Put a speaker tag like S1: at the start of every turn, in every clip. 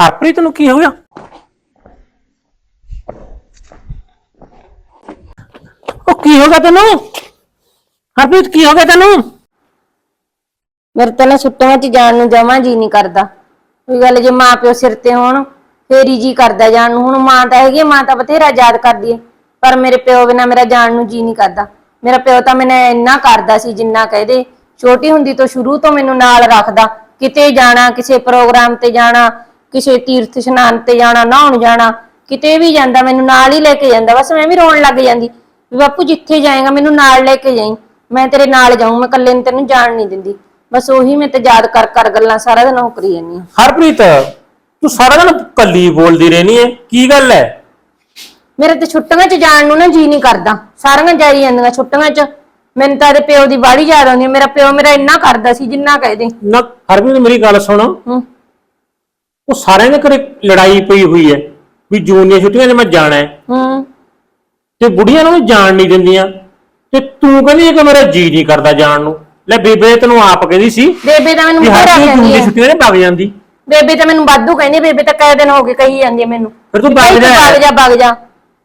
S1: ਹਰਪ੍ਰੀਤ ਨੂੰ ਕੀ ਹੋ ਗਿਆ? ਉਹ ਕੀ ਹੋ ਗਿਆ ਤੈਨੂੰ? ਹਰਪ੍ਰੀਤ ਕੀ ਹੋ ਗਿਆ ਤੈਨੂੰ?
S2: ਮੇਰੇ ਤਾਂ ਨਾ ਛੁੱਟੀਆਂ 'ਚ ਜਾਣ ਨੂੰ ਜਮਾਂ ਜੀ ਨਹੀਂ ਕਰਦਾ। ਕੋਈ ਗੱਲ ਜੇ ਮਾਂ ਪਿਓ ਸਿਰ ਤੇ ਹੋਣ ਫੇਰ ਹੀ ਜੀ ਕਰਦਾ ਜਾਣ ਨੂੰ। ਹੁਣ ਮਾਂ ਤਾਂ ਹੈਗੀ ਆ, ਮਾਂ ਤਾਂ ਬਥੇਰਾ ਯਾਦ ਕਰਦੀ ਹੈ ਪਰ ਮੇਰੇ ਪਿਓ ਬਿਨਾ ਮੇਰਾ ਜਾਣ ਨੂੰ ਜੀ ਨਹੀਂ ਕਰਦਾ। ਮੇਰਾ ਪਿਓ ਤਾਂ ਮੈਨੂੰ ਇੰਨਾ ਕਰਦਾ ਸੀ ਜਿੰਨਾ ਕਹਦੇ ਛੋਟੀ ਹੁੰਦੀ ਤੋਂ ਸ਼ੁਰੂ ਤੋਂ ਮੈਨੂੰ ਨਾਲ ਰੱਖਦਾ। ਕਿਤੇ ਜਾਣਾ ਕਿਸੇ ਪ੍ਰੋਗਰਾਮ ਤੇ ਜਾਣਾ ਕਿਸੇ ਤੀਰਥ ਇਸ਼ਨਾਨ ਤੇ ਜਾਣਾ ਨਹਾਉਣ ਜਾਣਾ ਕਿਤੇ ਵੀ ਜਾਂਦਾ ਮੈਨੂੰ ਨਾਲ ਹੀ ਲੈ ਕੇ ਜਾਂਦਾ ਬਸ ਮੈਂ ਵੀ ਰੋਣ ਲੱਗ ਜਾਂਦੀ ਵੀ ਬਾਪੂ ਜਿੱਥੇ ਜਾਏਗਾ ਮੈਨੂੰ ਨਾਲ ਲੈ ਕੇ ਜਾਈਂ। ਮੈਂ ਤੇਰੇ ਨਾਲ ਜਾਊਂ ਮੈਂ ਇਕੱਲੇ ਨੂੰ ਤੈਨੂੰ ਜਾਣ ਨਹੀਂ ਦਿੰਦੀ। ਬਸ ਉਹੀ ਮੈਂ ਤੇ ਯਾਦ ਕਰ ਕਰ ਗੱਲਾਂ ਸਾਰਾ ਦਿਨ ਉਹ ਕਰੀ ਜਾਂਦੀ ਹਾਂ।
S1: ਹਰਪ੍ਰੀਤ ਤੂੰ ਸਾਰਾ ਦਿਨ ਕੱਲੀ ਬੋਲਦੀ ਰਹਿਨੀ ਹੈ ਕੀ ਗੱਲ ਹੈ
S2: ਮੇਰੇ ਤੇ ਛੁੱਟੀਆਂ 'ਚ ਜਾਣ ਨੂੰ ਨਾ ਜੀ ਨਹੀਂ ਕਰਦਾ। ਸਾਰੀਆਂ ਜਾਈ ਜਾਂਦੀਆਂ ਛੁੱਟੀਆਂ 'ਚ। ਮੈਨੂੰ ਤਾਂ ਇਹਦੇ ਪਿਓ ਦੀ ਬਾੜੀ ਯਾਦ ਆਉਂਦੀ ਹੈ। ਮੇਰਾ ਪਿਓ ਮੇਰਾ ਇੰਨਾ ਕਰਦਾ ਸੀ ਜਿੰਨਾ ਕਹਦੇ।
S1: ਨਾ ਹਰਪ੍ਰੀਤ ਮੇਰੀ ਗੱਲ ਸੁਣ।
S2: ਹੂੰ।
S1: ਉਹ ਸਾਰਿਆਂ ਦੇ ਘਰੇ ਲੜਾਈ ਪਈ ਹੋਈ ਹੈ ਵੀ ਜੂਨ ਦੀਆਂ ਛੁੱਟੀਆਂ 'ਚ ਮੈਂ ਜਾਣਾ ਹੈ।
S2: ਹੂੰ।
S1: ਤੇ ਬੁੜੀਆਂ ਨੂੰ ਜਾਣ ਨਹੀਂ ਦਿੰਦੀਆਂ। ਤੇ ਤੂੰ ਕਹਿੰਦੀ ਹੈ ਕਿ ਮੇਰਾ ਜੀ ਨਹੀਂ ਕਰਦਾ ਜਾਣ ਨੂੰ। ਲੈ ਬੇਬੇ ਤੈਨੂੰ ਆਪ ਕਹਿੰਦੀ ਸੀ
S2: ਬੇਬੇ ਤਾਂ ਮੈਨੂੰ
S1: ਕਿ
S2: ਬਥੇਰਾ
S1: ਹਰਪ੍ਰੀਤ ਜੂਨ
S2: ਕਹਿੰਦੀ ਹੈ।
S1: ਛੁੱਟੀਆਂ 'ਚ ਵਗ ਜਾਂਦੀ।
S2: ਬੇਬੇ ਤਾਂ ਮੈਨੂੰ ਵਾਧੂ ਕਹਿੰਦੀ ਹੈ, ਬੇਬੇ ਤਾਂ ਕਈ ਦਿਨ ਹੋ ਗਏ ਕਹੀ ਜਾਂਦੀ ਹੈ ਮੈਨੂੰ।
S1: ਫਿਰ ਤੂੰ ਵਗ ਜਾ।
S2: ਵਗ ਜਾ ਵਗ ਜਾ।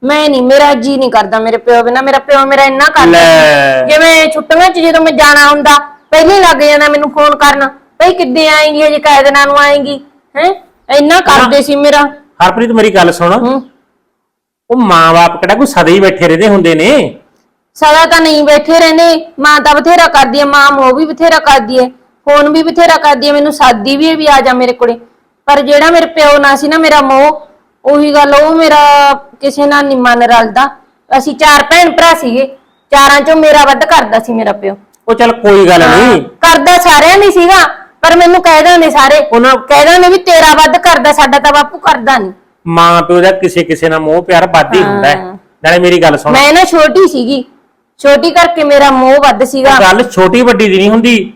S2: ਮੈਂ ਨਹੀਂ ਮੇਰਾ ਜੀ ਨਹੀਂ ਕਰਦਾ ਮੇਰੇ ਪਿਓ ਬਿਨਾ। ਮੇਰਾ ਪਿਓ ਮੇਰਾ ਇੰਨਾ ਕਰਦਾ
S1: ਲੈ।
S2: ਜਿਵੇਂ ਛੁੱਟੀਆਂ 'ਚ ਜਦੋਂ ਮੈਂ ਜਾਣਾ ਹੁੰਦਾ ਪਹਿਲਾਂ ਲੱਗ ਜਾਂਦਾ ਮੈਨੂੰ ਫੋਨ ਕਰਨ। ਭਈ ਕਿੱਦੇ ਆਏਂਗੀ ਹਜੇ ਕਾਇ ਦਿਨਾਂ ਨੂੰ ਆਏਂਗੀ ਹੈ? ਇੰਨਾ ਕਰਦੇ ਸੀ ਮੇਰਾ।
S1: ਹਰਪ੍ਰੀਤ ਮੇਰੀ ਗੱਲ ਸੁਣ।
S2: ਹੂੰ।
S1: ਉਹ ਮਾਂ-ਬਾਪ ਕਿਹੜਾ ਕੋਈ ਸਦਾ ਹੀ ਬੈਠੇ ਰਹਿੰਦੇ ਹੁੰਦੇ ਨੇ?
S2: ਸਦਾ ਤਾਂ ਨਹੀਂ ਬੈਠੇ ਰਹਿੰਦੇ। ਮਾਂ ਤਾਂ ਬਥੇਰਾ ਕਰਦੀ ਹੈ ਮਾਂ ਮੋਹ ਵੀ ਬਥੇਰਾ ਕਰਦੀ ਹੈ ਫੋਨ ਵੀ ਬਥੇਰਾ ਕਰਦੀ ਹੈ ਮੈਨੂੰ ਸਾਦੀ ਵੀ ਹੈ ਵੀ ਆ ਜਾ ਮੇਰੇ ਕੋਲੇ। ਪਰ ਜਿਹੜਾ ਮੇਰੇ ਪਿਓ ਨਾਲ ਸੀ ਨਾ ਮੇਰਾ ਮੋਹ ਉਹੀ ਗੱਲ ਉਹ ਮੇਰਾ ਕਿਸੇ ਨਾਲ ਨਹੀਂ ਮਨ ਰਲਦਾ। ਅਸੀਂ ਚਾਰ ਭੈਣ ਭਰਾ ਸੀਗੇ ਚਾਰਾਂ ਚੋਂ ਮੇਰਾ ਵੱਧ ਕਰਦਾ ਸੀ ਮੇਰਾ ਪਿਓ।
S1: ਉਹ ਚੱਲ ਕੋਈ ਗੱਲ ਨਹੀਂ
S2: ਕਰਦਾ ਸਾਰਿਆਂ ਨਹੀਂ ਸੀਗਾ। ਪਰ ਮੈਨੂੰ ਕਹਿ ਦਿੰਦੇ ਸਾਰੇ।
S1: ਉਹਨਾਂ
S2: ਕਹਿ ਦਿੰਦੇ ਵੀ ਤੇਰਾ ਵੱਧ ਕਰਦਾ ਸਾਡਾ ਤਾਂ ਬਾਪੂ ਕਰਦਾ ਨਹੀਂ
S1: ਮਾਂ ਪਿਓ ਦਾ ਕਿਸੇ ਕਿਸੇ ਨਾਲ ਮੋਹ ਪਿਆਰ ਵੱਧ ਹੀ ਹੁੰਦਾ ਹੈ। ਨਾਲੇ ਮੇਰੀ ਗੱਲ ਸੁਣ।
S2: ਮੈਂ ਨਾ ਛੋਟੀ ਸੀਗੀ। ਛੋਟੀ ਕਰਕੇ ਮੇਰਾ ਮੋਹ ਵੱਧ ਸੀਗਾ।
S1: ਗੱਲ ਛੋਟੀ ਵੱਡੀ ਦੀ ਨਹੀਂ ਹੁੰਦੀ।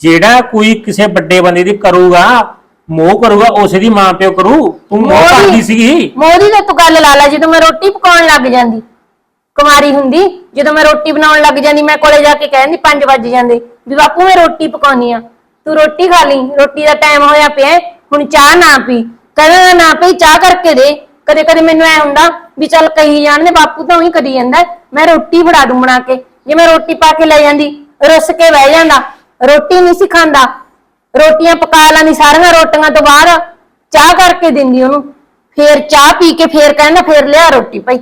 S1: ਜਿਹੜਾ ਕੋਈ ਕਿਸੇ ਵੱਡੇ ਬੰਦੇ ਦੀ ਕਰੂਗਾ ਮੋਹ ਕਰੂਗਾ ਉਸੇ ਦੀ ਮਾਂ ਪਿਓ ਕਰੂ। ਤੂੰ ਮੋਹ
S2: ਮੋਹ ਦੀ-
S1: ਕਰਦੀ ਸੀਗੀ।
S2: ਮੋਦੀ ਦਾ ਤੂੰ ਗੱਲ ਲਾ ਲਾ। ਜਦੋਂ ਮੈਂ ਰੋਟੀ ਪਕਾਉਣ ਲੱਗ ਜਾਂਦੀ ਕੁਮਾਰੀ ਹੁੰਦੀ ਜਦੋਂ ਮੈਂ ਰੋਟੀ ਬਣਾਉਣ ਲੱਗ ਜਾਂਦੀ ਮੈਂ ਕੋਲੇ ਜਾ ਕੇ ਕਹਿੰਦੀ 5 ਵਜ ਜਾਂਦੇ ਵੀ ਬਾਪੂ ਮੈਂ ਰੋਟੀ ਪਕਾਉਣੀ ਆ। ਤੂੰ ਰੋਟੀ ਖਾ ਲਈ ਰੋਟੀ ਦਾ ਟਾਈਮ ਹੋਇਆ ਪਿਆ ਹੈ, ਹੁਣ ਚਾਹ ਨਾ ਪੀ। ਕਹਿੰਦਾ ਨਾ ਪਈ ਚਾਹ ਕਰਕੇ ਦੇ। ਕਦੇ ਕਦੇ ਮੈਨੂੰ ਐ ਹੁੰਦਾ ਵੀ ਚੱਲ ਕਹੀ ਜਾਣਦੇ ਬਾਪੂ ਤਾਂ ਉਹੀ ਕਰੀ ਜਾਂਦਾ। ਮੈਂ ਰੋਟੀ ਬਣਾ ਦੂੰ ਬਣਾ ਕੇ। ਜੇ ਮੈਂ ਰੋਟੀ ਪਾ ਕੇ ਲੈ ਜਾਂਦੀ ਰੁੱਸ ਕੇ ਬਹਿ ਜਾਂਦਾ। ਰੋਟੀ ਨਹੀਂ ਸੀ ਖਾਂਦਾ। ਰੋਟੀਆਂ ਪਕਾ ਲੈਂਦੀ ਸਾਰੀਆਂ ਰੋਟੀਆਂ ਤੋਂ ਬਾਅਦ। ਚਾਹ ਕਰਕੇ ਦਿੰਦੀ ਉਹਨੂੰ। ਫੇਰ ਚਾਹ ਪੀ ਕੇ ਫੇਰ ਕਹਿੰਦਾ ਫੇਰ ਲਿਆ ਰੋਟੀ ਭਾਈ।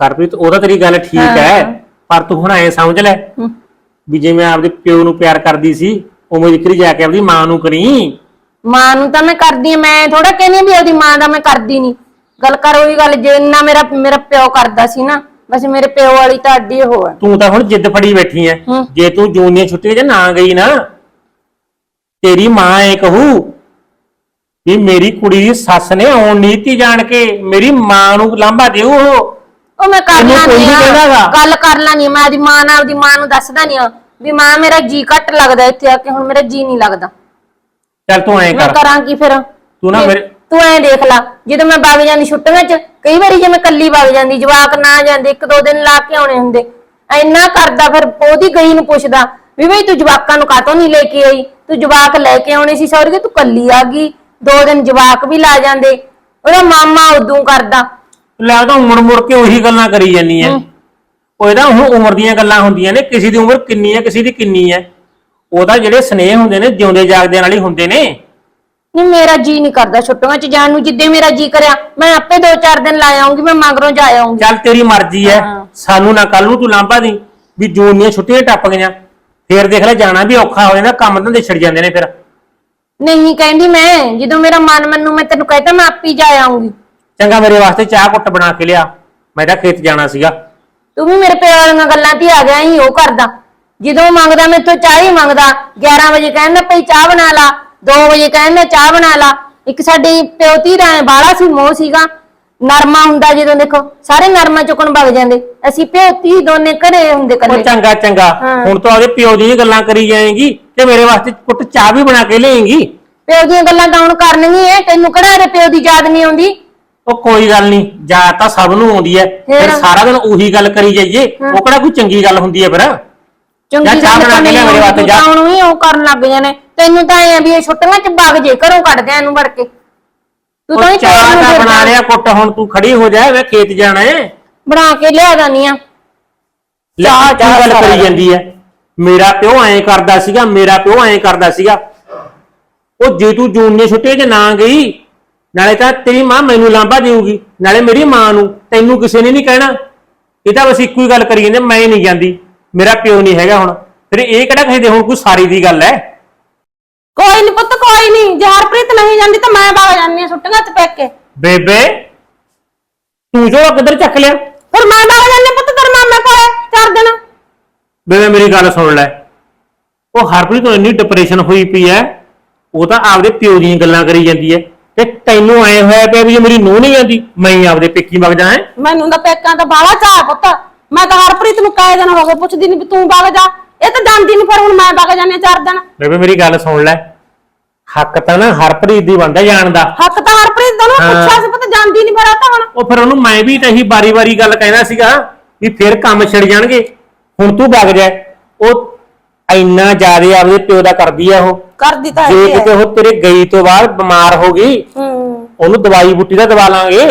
S1: ਕਰਪ੍ਰੀਤ ਉਹਦਾ ਤੇਰੀ ਗੱਲ ਠੀਕ ਹੈ। ਪਰ ਤੂੰ ਹੁਣ ਐ ਸਮਝ ਲੈ ਵੀ ਜਿਵੇਂ ਆਪਦੇ ਪਿਓ ਨੂੰ ਪਿਆਰ ਕਰਦੀ ਸੀ ਉਵੇਂ ਜ਼ਿਕਰੀ ਜਾ ਕੇ ਆਪਦੀ ਮਾਂ ਨੂੰ ਕਰੀ।
S2: ਮਾਂ ਨੂੰ ਤਾਂ ਮੈਂ ਕਰਦੀ ਆ ਮੈਂ ਥੋੜਾ ਕਹਿੰਦੀ ਆ ਵੀ ਉਹਦੀ ਮਾਂ ਦਾ ਮੈਂ ਕਰਦੀ ਨਹੀਂ ਗੱਲ ਕਰ ਉਹੀ ਗੱਲ ਜਿੰਨਾ ਮੇਰਾ ਮੇਰਾ ਪਿਓ ਕਰਦਾ ਸੀ ਨਾ ਬਸ ਮੇਰੇ ਪਿਓ ਵਾਲੀ ਤਾਂ ਅੱਡੀ ਉਹ ਹੈ
S1: ਤੂੰ ਤਾਂ ਹੁਣ ਜਿੱਦ ਫੜੀ ਬੈਠੀ ਐ।
S2: ਹੂੰ।
S1: ਜੇ ਤੂੰ ਜੂਨ ਦੀਆਂ ਛੁੱਟੀਆਂ 'ਚ ਨਾ ਗਈ ਨਾ ਤੇਰੀ ਮਾਂ ਐ ਕਹੂ ਵੀ ਮੇਰੀ ਕੁੜੀ ਦੀ ਸੱਸ ਨੇ ਆਉਣ ਨੀਤੀ ਜਾਣ ਕੇ ਮੇਰੀ ਮਾਂ ਨੂੰ ਲਾਂਭਾ ਦਿਓ ਉਹ।
S2: ਉਹ ਮੈਂ ਕਰ
S1: ਤੈਨੂੰ ਕੋਈ
S2: ਲਾਂਗੀ
S1: ਨੀ ਕਹਿੰਦਾ ਗਾ।
S2: ਗੱਲ ਕਰ ਲਾਂਗੀ ਮੈਂ ਆਪਦੀ ਮਾਂ ਨਾਲ ਆਪਦੀ ਮਾਂ ਨੂੰ ਦੱਸਦਾ ਨਹੀਂ ਵੀ ਮਾਂ ਮੇਰਾ ਜੀ ਘੱਟ ਲੱਗਦਾ ਇੱਥੇ ਆ ਕੇ ਹੁਣ ਮੇਰਾ ਜੀ ਨਹੀਂ ਲੱਗਦਾ।
S1: ਚੱਲ ਤੂੰ ਐਂ
S2: ਮੈਂ
S1: ਕਰ।
S2: ਕਰਾਂ ਕੀ ਫਿਰ?
S1: ਤੂੰ ਨਾ ਮੇਰੇ-
S2: ਤੂੰ ਐਂ ਦੇਖ ਲੈ ਜਦੋਂ ਮੈਂ ਵਗ ਜਾਂਦੀ ਛੁੱਟੀਆਂ 'ਚ ਕਈ ਵਾਰੀ ਜੇ ਮੈਂ ਕੱਲੀ ਵਗ ਜਾਂਦੀ ਜਵਾਕ ਨਾ ਜਾਂਦੇ ਇੱਕ ਦੋ ਦਿਨ ਲਾ ਕੇ ਆਉਣੇ ਹੁੰਦੇ ਇੰਨਾ ਕਰਦਾ ਫਿਰ ਉਹਦੀ ਗਈ ਨੂੰ ਪੁੱਛਦਾ ਵੀ ਬਈ ਤੂੰ ਜਵਾਕਾਂ ਨੂੰ ਕਾਤੋਂ ਨਹੀਂ ਲੈ ਕੇ ਆਈ? ਤੂੰ ਜਵਾਕ ਲੈ ਕੇ ਆਉਣੇ ਸੀ ਸੌਰਗੇ ਤੂੰ ਕੱਲੀ ਆ ਗਈ। ਦੋ ਦਿਨ ਜਵਾਕ ਵੀ ਲਾ ਜਾਂਦੇ ਉਹਦਾ ਮਾਮਾ ਉਦੋਂ ਕਰਦਾ।
S1: ਲੈ ਤਾਂ ਮੁੜ ਮੁੜ ਕੇ ਉਹੀ ਗੱਲਾਂ ਕਰੀ ਜਾਨੀ ਐ। ਉਹ ਇਹਦਾ ਹੁਣ ਉਮਰ ਦੀਆਂ ਗੱਲਾਂ ਹੁੰਦੀਆਂ ਨੇ ਕਿਸੇ ਦੀ ਉਮਰ ਕਿੰਨੀ ਐ ਕਿਸੇ ਦੀ ਕਿੰਨੀ ਐ ਉਹਦਾ ਜਿਹੜੇ ਸਨੇਹ ਹੁੰਦੇ ਨੇ ਜਿਉਂਦੇ ਜਾਗਦਿਆਂ ਨਾਲ ਹੀ ਹੁੰਦੇ ਨੇ।
S2: ਨਹੀਂ ਮੇਰਾ ਜੀ ਨਹੀਂ ਕਰਦਾ ਛੁੱਟੀਆਂ 'ਚ ਜਾਣ ਨੂੰ ਜਿੱਦੇ ਮੇਰਾ ਜੀ ਕਰਿਆ ਮੈਂ ਆਪੇ ਦੋ ਚਾਰ ਦਿਨ ਲਾ ਆਉਂਗੀ ਮੈਂ ਮਗਰੋਂ ਜਾ ਆਉਂਗੀ।
S1: ਚੱਲ ਤੇਰੀ ਮਰਜ਼ੀ
S2: ਹਾਂ।
S1: ਸਾਨੂੰ ਨਾ ਕੱਲ ਨੂੰ ਤੂੰ ਲਾਂਭਾ ਦੀ ਵੀ ਜੂਨ ਦੀਆਂ ਛੁੱਟੀਆਂ ਟੱਪ ਗਈਆਂ। ਫੇਰ ਦੇਖ ਲੈ ਜਾਣਾ ਵੀ ਔਖਾ ਹੋ ਜਾਂਦਾ ਕੰਮ ਧੰਦੇ ਛਿੜ ਜਾਂਦੇ ਨੇ ਫਿਰ।
S2: ਨਹੀਂ ਕਹਿੰਦੀ ਮੈਂ ਜਦੋਂ ਮੇਰਾ ਮਨ ਮੰਨੂ ਮੈਂ ਤੈਨੂੰ ਕਹਿਤਾ ਮੈਂ ਆਪੇ ਜਾ ਆਉਂਗੀ।
S1: ਚੰਗਾ ਮੇਰੇ ਵਾਸਤੇ ਚਾਹ ਕੁੱਟ ਬਣਾ ਕੇ ਲਿਆ। ਮੈਂ ਤਾਂ ਖੇਤ ਜਾਣਾ ਸੀਗਾ।
S2: ਤੂੰ ਵੀ ਮੇਰੇ ਪਿਓ ਵਾਲੀਆਂ ਗੱਲਾਂ ਤੇ ਆ ਗਿਆ ਹੀ ਉਹ ਕਰਦਾ। ਜਦੋਂ ਮੰਗਦਾ ਮੈਥੋਂ ਚਾਹ ਹੀ ਮੰਗਦਾ। 11 ਵਜੇ ਕਹਿੰਦਾ ਭਈ ਚਾਹ ਬਣਾ ਲਾ। 2 ਵਜੇ ਕਹਿੰਦਾ ਚਾਹ ਬਣਾ ਲਾ। ਇੱਕ ਸਾਡੇ ਪਿਓ ਧੀ ਦਾ ਬਾਲਾ ਸੀ ਮੋਹ ਸੀਗਾ। ਨਰਮਾ ਹੁੰਦਾ ਜਦੋਂ ਦੇਖੋ ਸਾਰੇ ਨਰਮਾ ਚੁੱਕਣ ਵਗ ਜਾਂਦੇ। ਅਸੀਂ ਪਿਓ ਧੀ ਦੋਨੇ ਘਰੇ ਹੁੰਦੇ
S1: ਉਹ ਚੰਗਾ ਚੰਗਾ।
S2: ਹਾਂ।
S1: ਹੁਣ ਤੋਂ ਆਦੇ ਪਿਓ ਦੀਆਂ ਗੱਲਾਂ ਕਰੀ ਜਾਏਗੀ ਤੇ ਮੇਰੇ ਵਾਸਤੇ ਕੁੱਟ ਚਾਹ ਵੀ ਬਣਾ ਕੇ ਲਿਆਏਗੀ।
S2: ਪਿਓ ਦੀਆਂ ਗੱਲਾਂ ਤਾਂ ਹੁਣ ਕਰਨਗੀਆਂ ਐ। ਤੈਨੂੰ ਕਿਹੜਾ ਇਹਦੇ ਪਿਓ ਦੀ ਯਾਦ ਨਹੀਂ ਆਉਂਦੀ?
S1: ਉਹ ਕੋਈ ਗੱਲ ਨਹੀਂ ਜਾ ਤਾਂ ਸਭ ਨੂੰ ਆਉਂਦੀ ਐ ਫਿਰ
S2: ਫਿਰ?
S1: ਸਾਰਾ ਦਿਨ ਉਹੀ ਗੱਲ ਕਰੀ ਜਾਈਏ ਉਹ ਕਿਹੜਾ ਕੋਈ ਚੰਗੀ ਗੱਲ ਹੁੰਦੀ ਐ ਫਿਰ
S2: ਚੰਗੀ
S1: ਜਾ ਚਾਹ
S2: ਗੱਲ
S1: ਬਣਾ
S2: ਤਾਂ
S1: ਕੇ
S2: ਨਹੀਂ
S1: ਲਿਆ ਮੇਰੇ ਵਾਸਤੇ,
S2: ਆਉਂਦੀ,
S1: ਜਾ।
S2: ਤੂੰ ਤਾਂ ਹੁਣ ਵੀ ਉਹ ਕਰਨ ਲੱਗ ਜਾਣੇ ਤੈਨੂੰ ਤਾਂ ਐ ਵੀ ਇਹ ਛੁੱਟੀਆਂ ਚ ਵਗ ਜੇ ਘਰੋਂ ਕੱਢਦੇ ਇਹਨੂੰ ਵੜ ਕੇ
S3: ਤੂੰ
S1: ਉਹ
S3: ਤਾਂ ਹੀ
S1: ਚਾਹ
S3: ਪਿਓ ਨੂੰ
S1: ਦਾ ਬਣਾ
S3: ਫਿਰਦਾ।
S1: ਲਿਆ ਕੁੱਟ ਹੁਣ ਤੂੰ ਖੜੀ ਹੋ ਜਾ ਵੇ ਖੇਤ ਜਾਣਾ ਹੈ
S3: ਬਣਾ ਕੇ ਲਿਆ ਦਾਨੀ ਆ
S1: ਲੈ
S3: ਚਾਹ-
S1: ਕੀ
S3: ਚਾਹ
S1: ਗੱਲ
S3: ਸਾਰਾ
S1: ਕਰੀ
S3: ਦਿਨ।
S1: ਜਾਂਦੀ ਹੈ ਮੇਰਾ ਪਿਓ ਐਂ ਕਰਦਾ ਸੀਗਾ ਮੇਰਾ ਪਿਓ ਐਂ ਕਰਦਾ ਸੀਗਾ ਉਹ ਜੇ ਤੂੰ ਜੂਨ ਦੀਆਂ ਛੁੱਟੀਆਂ 'ਚ ਨਾ ਗਈ ਨਾਲੇ ਤਾਂ ਤੇਰੀ ਮਾਂ ਮੈਨੂੰ ਲਾਂਭਾ ਦੇਊਗੀ ਨਾਲੇ ਮੇਰੀ ਮਾਂ ਨੂੰ ਤੈਨੂੰ ਕਿਸੇ ਨੇ ਨਹੀਂ ਕਹਿਣਾ। ਇਹ ਤਾਂ ਬਸ ਇੱਕੋ ਹੀ ਗੱਲ ਕਰੀ ਜਾਂਦੇ ਮੈਂ ਨਹੀਂ ਜਾਂਦੀ ਮੇਰਾ ਪਿਓ ਨਹੀਂ ਹੈਗਾ ਹੁਣ। ਫਿਰ ਇਹ ਕਿਹੜਾ ਕਿਸੇ ਦੇ ਹੁਣ ਕੋਈ ਸਾਰੀ ਦੀ ਗੱਲ ਹੈ?
S3: ਕੋਈ ਨਹੀਂ ਪੁੱਤ ਕੋਈ ਨਹੀਂ ਜੇ ਹਰਪ੍ਰੀਤ ਨਹੀਂ ਜਾਂਦੀ ਤਾਂ ਮੈਂ ਬਾਗ ਜਾਂਦੀ ਆ ਛੁੱਟੀਆਂ ਚ ਪੈਕ। ਕੇ
S1: ਬੇਬੇ ਤੂੰ ਜੋ ਕਿੱਧਰ ਚੱਕ ਲਿਆ?
S3: ਫਿਰ ਮੈਂ ਬਾਗ ਜਾਂਦੀ ਪੁੱਤ ਤੇਰੇ ਮਾਮੇ ਕੋਲੇ ਚਾਰ ਦਿਨ।
S1: ਬੇਬੇ ਮੇਰੀ ਗੱਲ ਸੁਣ ਲੈ। ਉਹ ਹਰਪ੍ਰੀਤ ਨੂੰ ਇੰਨੀ ਡਿਪਰੈਸ਼ਨ ਹੋਈ ਪਈ ਐ ਉਹ ਤਾਂ ਆਪਦੇ ਪਿਓ ਦੀਆਂ ਗੱਲਾਂ ਕਰੀ ਜਾਂਦੀ ਐ ਤੇ ਤੈਨੂੰ ਐ ਹੋਇਆ ਪਿਆ ਵੀ ਜੇ ਮੇਰੀ ਨੂੰਹ ਨਹੀਂ ਜਾਂਦੀ ਮੈਂ ਹੀ ਆਪਦੇ ਪੇਕੀ ਵਗ ਜਾ ਹੈਂ।
S3: ਮੈਨੂੰ ਤਾਂ ਪੈਕਾਂ ਦਾ ਬਾਲਾ ਚਾਹ ਪੁੱਤ। ਮੈਂ ਤਾਂ ਹਰਪ੍ਰੀਤ ਨੂੰ ਕਾਇ ਦਿਨ ਹੋ ਗਏ ਪੁੱਛਦੀ ਨਹੀਂ ਵੀ ਤੂੰ ਬਾਗ ਜਾ। ਇਹ ਤਾਂ ਜਾਂਦੀ ਨਹੀਂ ਫਿਰ ਹੁਣ ਮੈਂ ਬਾਗ ਜਾਂਦੀ ਹਾਂ ਚਾਰ ਦਿਨ।
S1: ਬੇਬੇ ਮੇਰੀ ਗੱਲ ਸੁਣ ਲੈ। ਹੱਕ ਤਾਂ ਨਾ ਹਰਪ੍ਰੀਤ ਦੀ ਬਣਦਾ ਜਾਣ ਦਾ।
S3: ਹੱਕ ਤਾਂ ਹਰਪ੍ਰੀਤ ਦਾ ਨਾ
S1: ਹਾਂ।
S3: ਪੁੱਛਿਆ ਸੀ ਪੁੱਤ ਜਾਂਦੀ ਨਹੀਂ ਫਿਰ ਆ ਤਾਂ ਹੁਣ।
S1: ਉਹ ਫਿਰ ਉਹਨੂੰ ਮੈਂ ਵੀ ਤਾਂ ਇਹੀ ਬਾਰੀ-ਬਾਰੀ ਗੱਲ ਕਹਿਣਾ ਸੀਗਾ ਵੀ ਫਿਰ ਕੰਮ ਛਿੜ ਜਾਣਗੇ। ਹੁਣ ਤੂੰ ਵਗ ਜਾ। ਉਹ ਇੰਨਾ ਜ਼ਿਆਦਾ ਆਪਦੇ ਪਿਓ ਦਾ ਕਰਦੀ ਆ ਉਹ।
S3: ਕਰਦੀ ਤਾਂ
S1: ਜੇ
S3: ਹੈਗੀ
S1: ਕਿਤੇ
S3: ਹੈ
S1: ਉਹ ਤੇਰੇ ਗਈ ਤੋਂ ਬਾਅਦ ਬਿਮਾਰ ਹੋ ਗਈ
S3: ਹੂੰ।
S1: ਉਹਨੂੰ ਦਵਾਈ ਬੁੱਟੀ ਦਾ ਦਵਾ ਲਾਂਗੇ।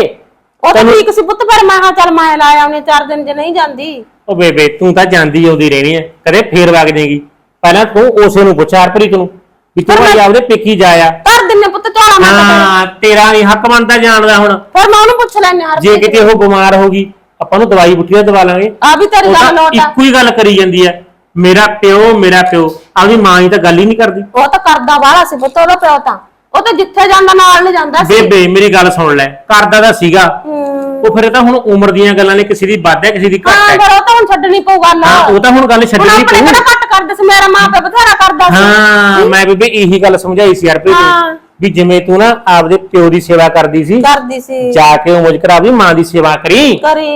S3: ਉਹ ਤਾਂ ਠੀਕ ਸੀ ਪੁੱਤ ਪਰ ਮੈਂ ਹਾਂ ਚੱਲ ਮੈਂ ਲਾਇਆ ਉਹਨੇ ਚਾਰ ਦਿਨ ਜੇ ਨਹੀਂ ਜਾਂਦੀ।
S1: ਉਹ ਬੇਬੇ ਤੂੰ ਤਾਂ ਜਾਂਦੀ ਆਉਂਦੀ ਰਹਿਣੀ ਐ ਕਦੇ ਫੇਰ ਵਗ ਜਾਏਗੀ। ਪਹਿਲਾਂ ਤੂੰ ਉਸੇ ਨੂੰ ਪੁੱਛ ਹਰਪ੍ਰੀਤ ਨੂੰ ਵੀ ਤੂੰ
S3: ਪਰ ਮੈਂ-
S1: ਭਾਈ ਆਪਦੇ ਪੇਕੀ ਜਾਇਆ
S3: ਕਰ ਦਿੰਨੇ ਪੁੱਤ ਝੋਲਾ ਮੈਂ ਤਾਂ
S1: ਹਾਂ ਤੇਰਾ ਨਹੀਂ ਹੱਕ ਬਣਦਾ ਜਾਣਦਾ ਹੁਣ।
S3: ਫਿਰ ਮੈਂ ਉਹਨੂੰ ਪੁੱਛ ਲੈਣੇ
S1: ਜੇ
S3: ਹਰਪ੍ਰੀਤ
S1: ਕਿਤੇ ਉਹ ਬਿਮਾਰ ਹੋ ਗਈ ਆਪਾਂ ਨੂੰ ਦਵਾਈ ਬੁੱਟੀ ਦਾ ਦਵਾ ਲਾਂਗੇ।
S3: ਆ ਵੀ ਤੇਰੀ
S1: ਉਹ
S3: ਗੱਲ
S1: ਤਾਂ
S3: ਲੋਟ ਆ।
S1: ਇੱਕੋ ਹੀ ਗੱਲ ਕਰੀ ਜਾਂਦੀ ਐ ਮੇਰਾ ਪਿਓ ਮੇਰਾ ਪਿਓ ਆਪਦੀ ਮਾਂ ਹੀ ਤਾਂ ਗੱਲ ਹੀ ਨਹੀਂ ਕਰਦੀ।
S3: ਉਹ ਤਾਂ ਕਰਦਾ ਬਾਹਲਾ ਸੀ ਪੁੱਤ ਉਹਦਾ ਪਿਓ ਤਾਂ। ਉਹ ਤਾਂ ਜਿੱਥੇ ਜਾਂਦਾ ਨਾਲ ਨਹੀਂ ਜਾਂਦਾ ਸੀ।
S1: ਬੇਬੇ ਮੇਰੀ ਗੱਲ ਸੁਣ ਲੈ ਕਰਦਾ ਤਾਂ ਸੀਗਾ।
S3: ਹੂੰ।
S1: ਉਹ ਫਿਰ ਇਹ ਤਾਂ ਹੁਣ ਉਮਰ ਦੀਆਂ ਗੱਲਾਂ ਨੇ ਕਿਸੇ ਦੀ ਵੱਧ ਹੈ ਕਿਸੇ ਦੀ ਘੱਟ
S3: ਹਾਂ
S1: ਹੈ।
S3: ਫਿਰ ਉਹ ਤਾਂ ਹੁਣ ਛੱਡਣੀ ਪਊ ਗੱਲ।
S1: ਹਾਂ ਉਹ ਤਾਂ ਹੁਣ ਗੱਲ
S3: ਹੁਣ
S1: ਛੱਡਣੀ
S3: ਆਪਣੇ
S1: ਪਊ।
S3: ਕਿਹੜਾ ਘੱਟ ਕਰਦੇ ਸੀ? ਮੇਰਾ ਮਾਂ ਪਿਓ ਬਥੇਰਾ ਕਰਦਾ ਸੀ।
S1: ਹਾਂ ਮੈਂ ਬੀਬੀ ਇਹੀ ਗੱਲ ਸਮਝਾਈ ਸੀ ਹਰਪ੍ਰੀਤ
S3: ਹਾਂ।
S1: ਵੀ ਜਿਵੇਂ ਤੂੰ ਨਾ ਆਪਦੇ ਪਿਓ ਦੀ ਸੇਵਾ ਕਰਦੀ ਸੀ
S3: ਕਰਦੀ ਸੀ।
S1: ਜਾ ਕੇ ਉਹ ਮੁਝਕਰਾ ਵੀ ਮਾਂ ਦੀ ਸੇਵਾ ਕਰੀ।
S3: ਕਰੀ।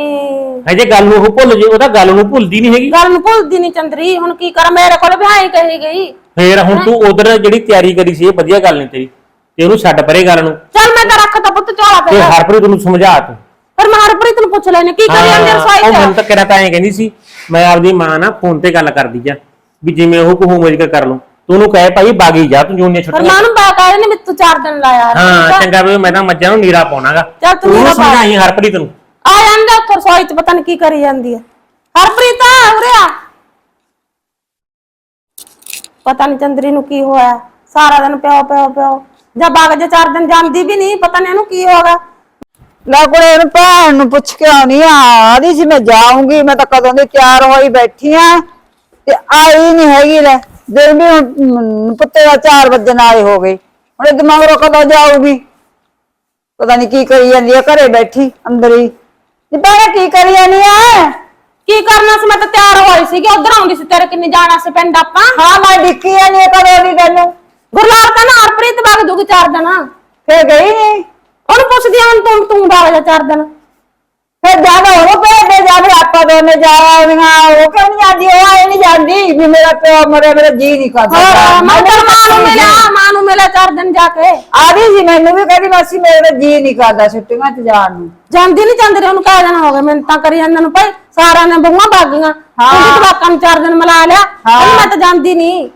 S1: ਹਜੇ ਗੱਲ ਨੂੰ ਉਹ ਭੁੱਲ ਜੇ ਉਹਦਾ ਗੱਲ ਨੂੰ ਭੁੱਲਦੀ ਨਹੀਂ ਹੈਗੀ।
S3: ਗੱਲ ਨੂੰ ਭੁੱਲਦੀ ਨਹੀਂ ਚੰਦਰੀ ਹੁਣ ਕੀ ਕਰਾਂ ਮੇਰੇ ਕੋਲ ਵੀ ਹਾਈ ਕਹੀ ਗਈ।
S1: ਫੇਰ ਹੁਣ ਤੂੰ ਉਧਰ ਜਿਹੜੀ ਤਿਆਰੀ ਕਰੀ ਸੀ ਇਹ ਵਧੀਆ ਗੱਲ ਨਹੀਂ ਤੇਰੀ। ਤੇ ਉਹਨੂੰ ਛੱਡ ਪਰੇ ਗੱਲ ਨੂੰ।
S3: ਚੱਲ ਮੈਂ ਤਾਂ ਰੱਖਤਾ ਪੁੱਤ ਝੋਲਾ
S1: ਤੇ
S3: ਤੇ
S1: ਹਰਪ੍ਰੀਤ ਨੂੰ ਸਮਝਾ ਤੂੰ।
S3: ਫਿਰ ਮੈਂ ਹਰਪ੍ਰੀਤ ਨੂੰ ਪੁੱਛ ਲੈਣੇ ਕੀ ਕਰੀ ਜਾਂਦੇ
S1: ਹਾਂ,
S3: ਰਸੋਈ
S1: ਉਹ ਮੈਨੂੰ ਤਾਂ ਤਾਂ ਐਂ ਕਹਿੰਦੀ ਸੀ ਮੈਂ ਆਪਦੀ ਮਾਂ ਨਾਲ ਫੋਨ ਤੇ ਗੱਲ ਕਰਦੀ ਜਾ ਵੀ ਜਿਵੇਂ ਉਹ ਕਹੂ ਮੁਝਕਰ ਕਰ ਲੂੰ ਤੂੰ ਉਹਨੂੰ ਕਹੇ ਭਾਈ ਬਾਗੀ ਜਾ ਤੂੰ ਜੂਨੀਆਂ
S3: ਫਿਰ
S1: ਛੁੱਟੀਆਂ
S3: ਮੈਂ ਉਹਨੂੰ ਬਾਕ ਆਇਆ ਨੇ ਤੂੰ ਚਾਰ ਦਿਨ ਲਾਇਆ
S1: ਹਾਂ। ਚੰਗਾ ਵੀ ਮੈਂ ਤਾਂ ਮੱਝਾਂ ਨੂੰ ਨੀਰਾ ਪਾਉਣਾਗਾ।
S3: ਚੱਲ ਤੂੰ ਨੀਰਾ ਪਾ।
S1: ਸਮਝਾਈ ਹਰਪ੍ਰੀਤ ਨੂੰ।
S3: ਆ ਜਾਂਦਾ ਉੱਥੇ ਰਸੋਈ ਚ ਪਤਾ ਨਹੀਂ ਕੀ ਕਰੀ ਜਾਂਦੀ ਹੈ ਹਰਪ੍ਰੀਤ ਉਰੇ ਆ। ਪਤਾ ਨਹੀਂ ਚੰਦਰੀ ਨੂੰ ਕੀ ਹੋਇਆ। ਸਾਰਾ ਦਿਨ ਪਿਓ ਪਿਓ ਪਿਓ। ਜਾਂ ਬਾਗ ਜੇ ਚਾਰ ਦਿਨ ਜਾਂਦੀ ਵੀ ਨਹੀਂ ਪਤਾ ਨਹੀਂ ਇਹਨੂੰ ਕੀ ਹੋਗਾ
S4: ਲੈ ਕੋਲੇ ਇਹਨੂੰ ਭੈਣ ਨੂੰ ਪੁੱਛ ਕੇ ਆਉਣੀ ਆ ਆਦੀ ਸੀ ਮੈਂ ਜਾਊਂਗੀ ਮੈਂ ਤਾਂ ਕਦੋਂ ਦੀ ਤਿਆਰ ਹੋਈ ਬੈਠੀ ਆ ਤੇ ਆਈ ਨਹੀਂ ਹੈਗੀ ਲੈ। ਦਿਨ ਵੀ ਹੁਣ ਪੁੱਤੇ ਦਾ 4 ਵਜੇ ਨਾਲ ਹੋ ਗਈ ਹੁਣ ਇਹ ਦਿਮਾਗੋਂ ਕਦੋਂ ਜਾਊਗੀ? ਪਤਾ ਨਹੀਂ ਕੀ ਕਰੀ ਜਾਂਦੀ ਆ ਘਰੇ ਬੈਠੀ ਅੰਦਰ ਹੀ। ਭੈਣੇ ਕੀ ਕਰੀ ਜਾਂਦੀ ਆ?
S3: ਕੀ ਕਰਨਾ ਸੀ? ਮੈਂ ਤਾਂ ਤਿਆਰ ਹੋਈ ਸੀਗੀ ਉਧਰ ਆਉਂਦੀ ਸੀ ਤੇਰੇ ਕਿੰਨੇ ਜਾਣਾ ਸੀ ਪਿੰਡ ਆਪਾਂ।
S4: ਹਾਂ ਮੈਂ ਡਿੱਕੀ ਆ ਕਦੋਂ ਦੀ ਤੈਨੂੰ?
S3: ਗੁਰਲਾਲ ਕਹਿੰਦਾ ਹਰਪ੍ਰੀਤ ਬਾਗ ਜੂਗੀ ਚਾਰ ਦਿਨ।
S4: ਫੇਰ ਗਈ ਨਹੀਂ
S3: ਉਹਨੂੰ ਪੁੱਛਦੀ ਆਂ ਤੂੰ ਤੂੰ ਜਾ ਚਾਰ ਦਿਨ।
S4: ਫਿਰ ਜਦ ਉਹਨੂੰ ਭੇਜਦੇ ਜਦ ਆਪਾਂ ਦੋਨੇ ਜਾ ਆਉਂਦੀਆਂ ਉਹ ਕਿਉਂ ਨਹੀਂ ਜਾਂਦੀ? ਉਹ ਆਏ ਨਹੀਂ ਜਾਂਦੀ ਵੀ ਮੇਰਾ ਪਿਓ ਮਰੇ ਮੇਰਾ ਜੀ ਨਹੀਂ ਕਰਦਾ।
S3: ਹੋਰ ਮੈਂ ਤਾਂ ਮਾਂ ਨੂੰ ਮਿਲਿਆ ਮਾਂ ਨੂੰ ਮਿਲਿਆ ਚਾਰ ਦਿਨ ਜਾ ਕੇ।
S4: ਆਦੀ ਸੀ ਮੈਨੂੰ ਵੀ ਕਹਿੰਦੀ ਮਾਸੀ ਮੇਰੇ ਜੀ ਨਹੀਂ ਕਰਦਾ ਛੁੱਟੀਆਂ ਤੇ ਜਾਣ ਨੂੰ।
S3: ਜਾਂਦੀ ਨਹੀਂ ਚੰਦਰੇ ਉਹਨੂੰ ਕਹਿ ਦੇਣਾ ਹੋਵੇ। ਮੈਨੂੰ ਤਾਂ ਕਰੀ ਜਾਂਦੇ ਨੂੰ ਭਾਈ ਸਾਰਿਆਂ ਨੇ ਬਹੂਆਂ ਬਾਗੀਆਂ
S4: ਹਾਂ।
S3: ਜਵਾਕਾਂ ਨੂੰ ਚਾਰ ਦਿਨ ਮਿਲਾ ਲਿਆ।
S4: ਹਾਂ।
S3: ਕਹਿੰਦੀ ਮੈਂ ਤਾਂ ਜਾਂਦੀ ਨਹੀਂ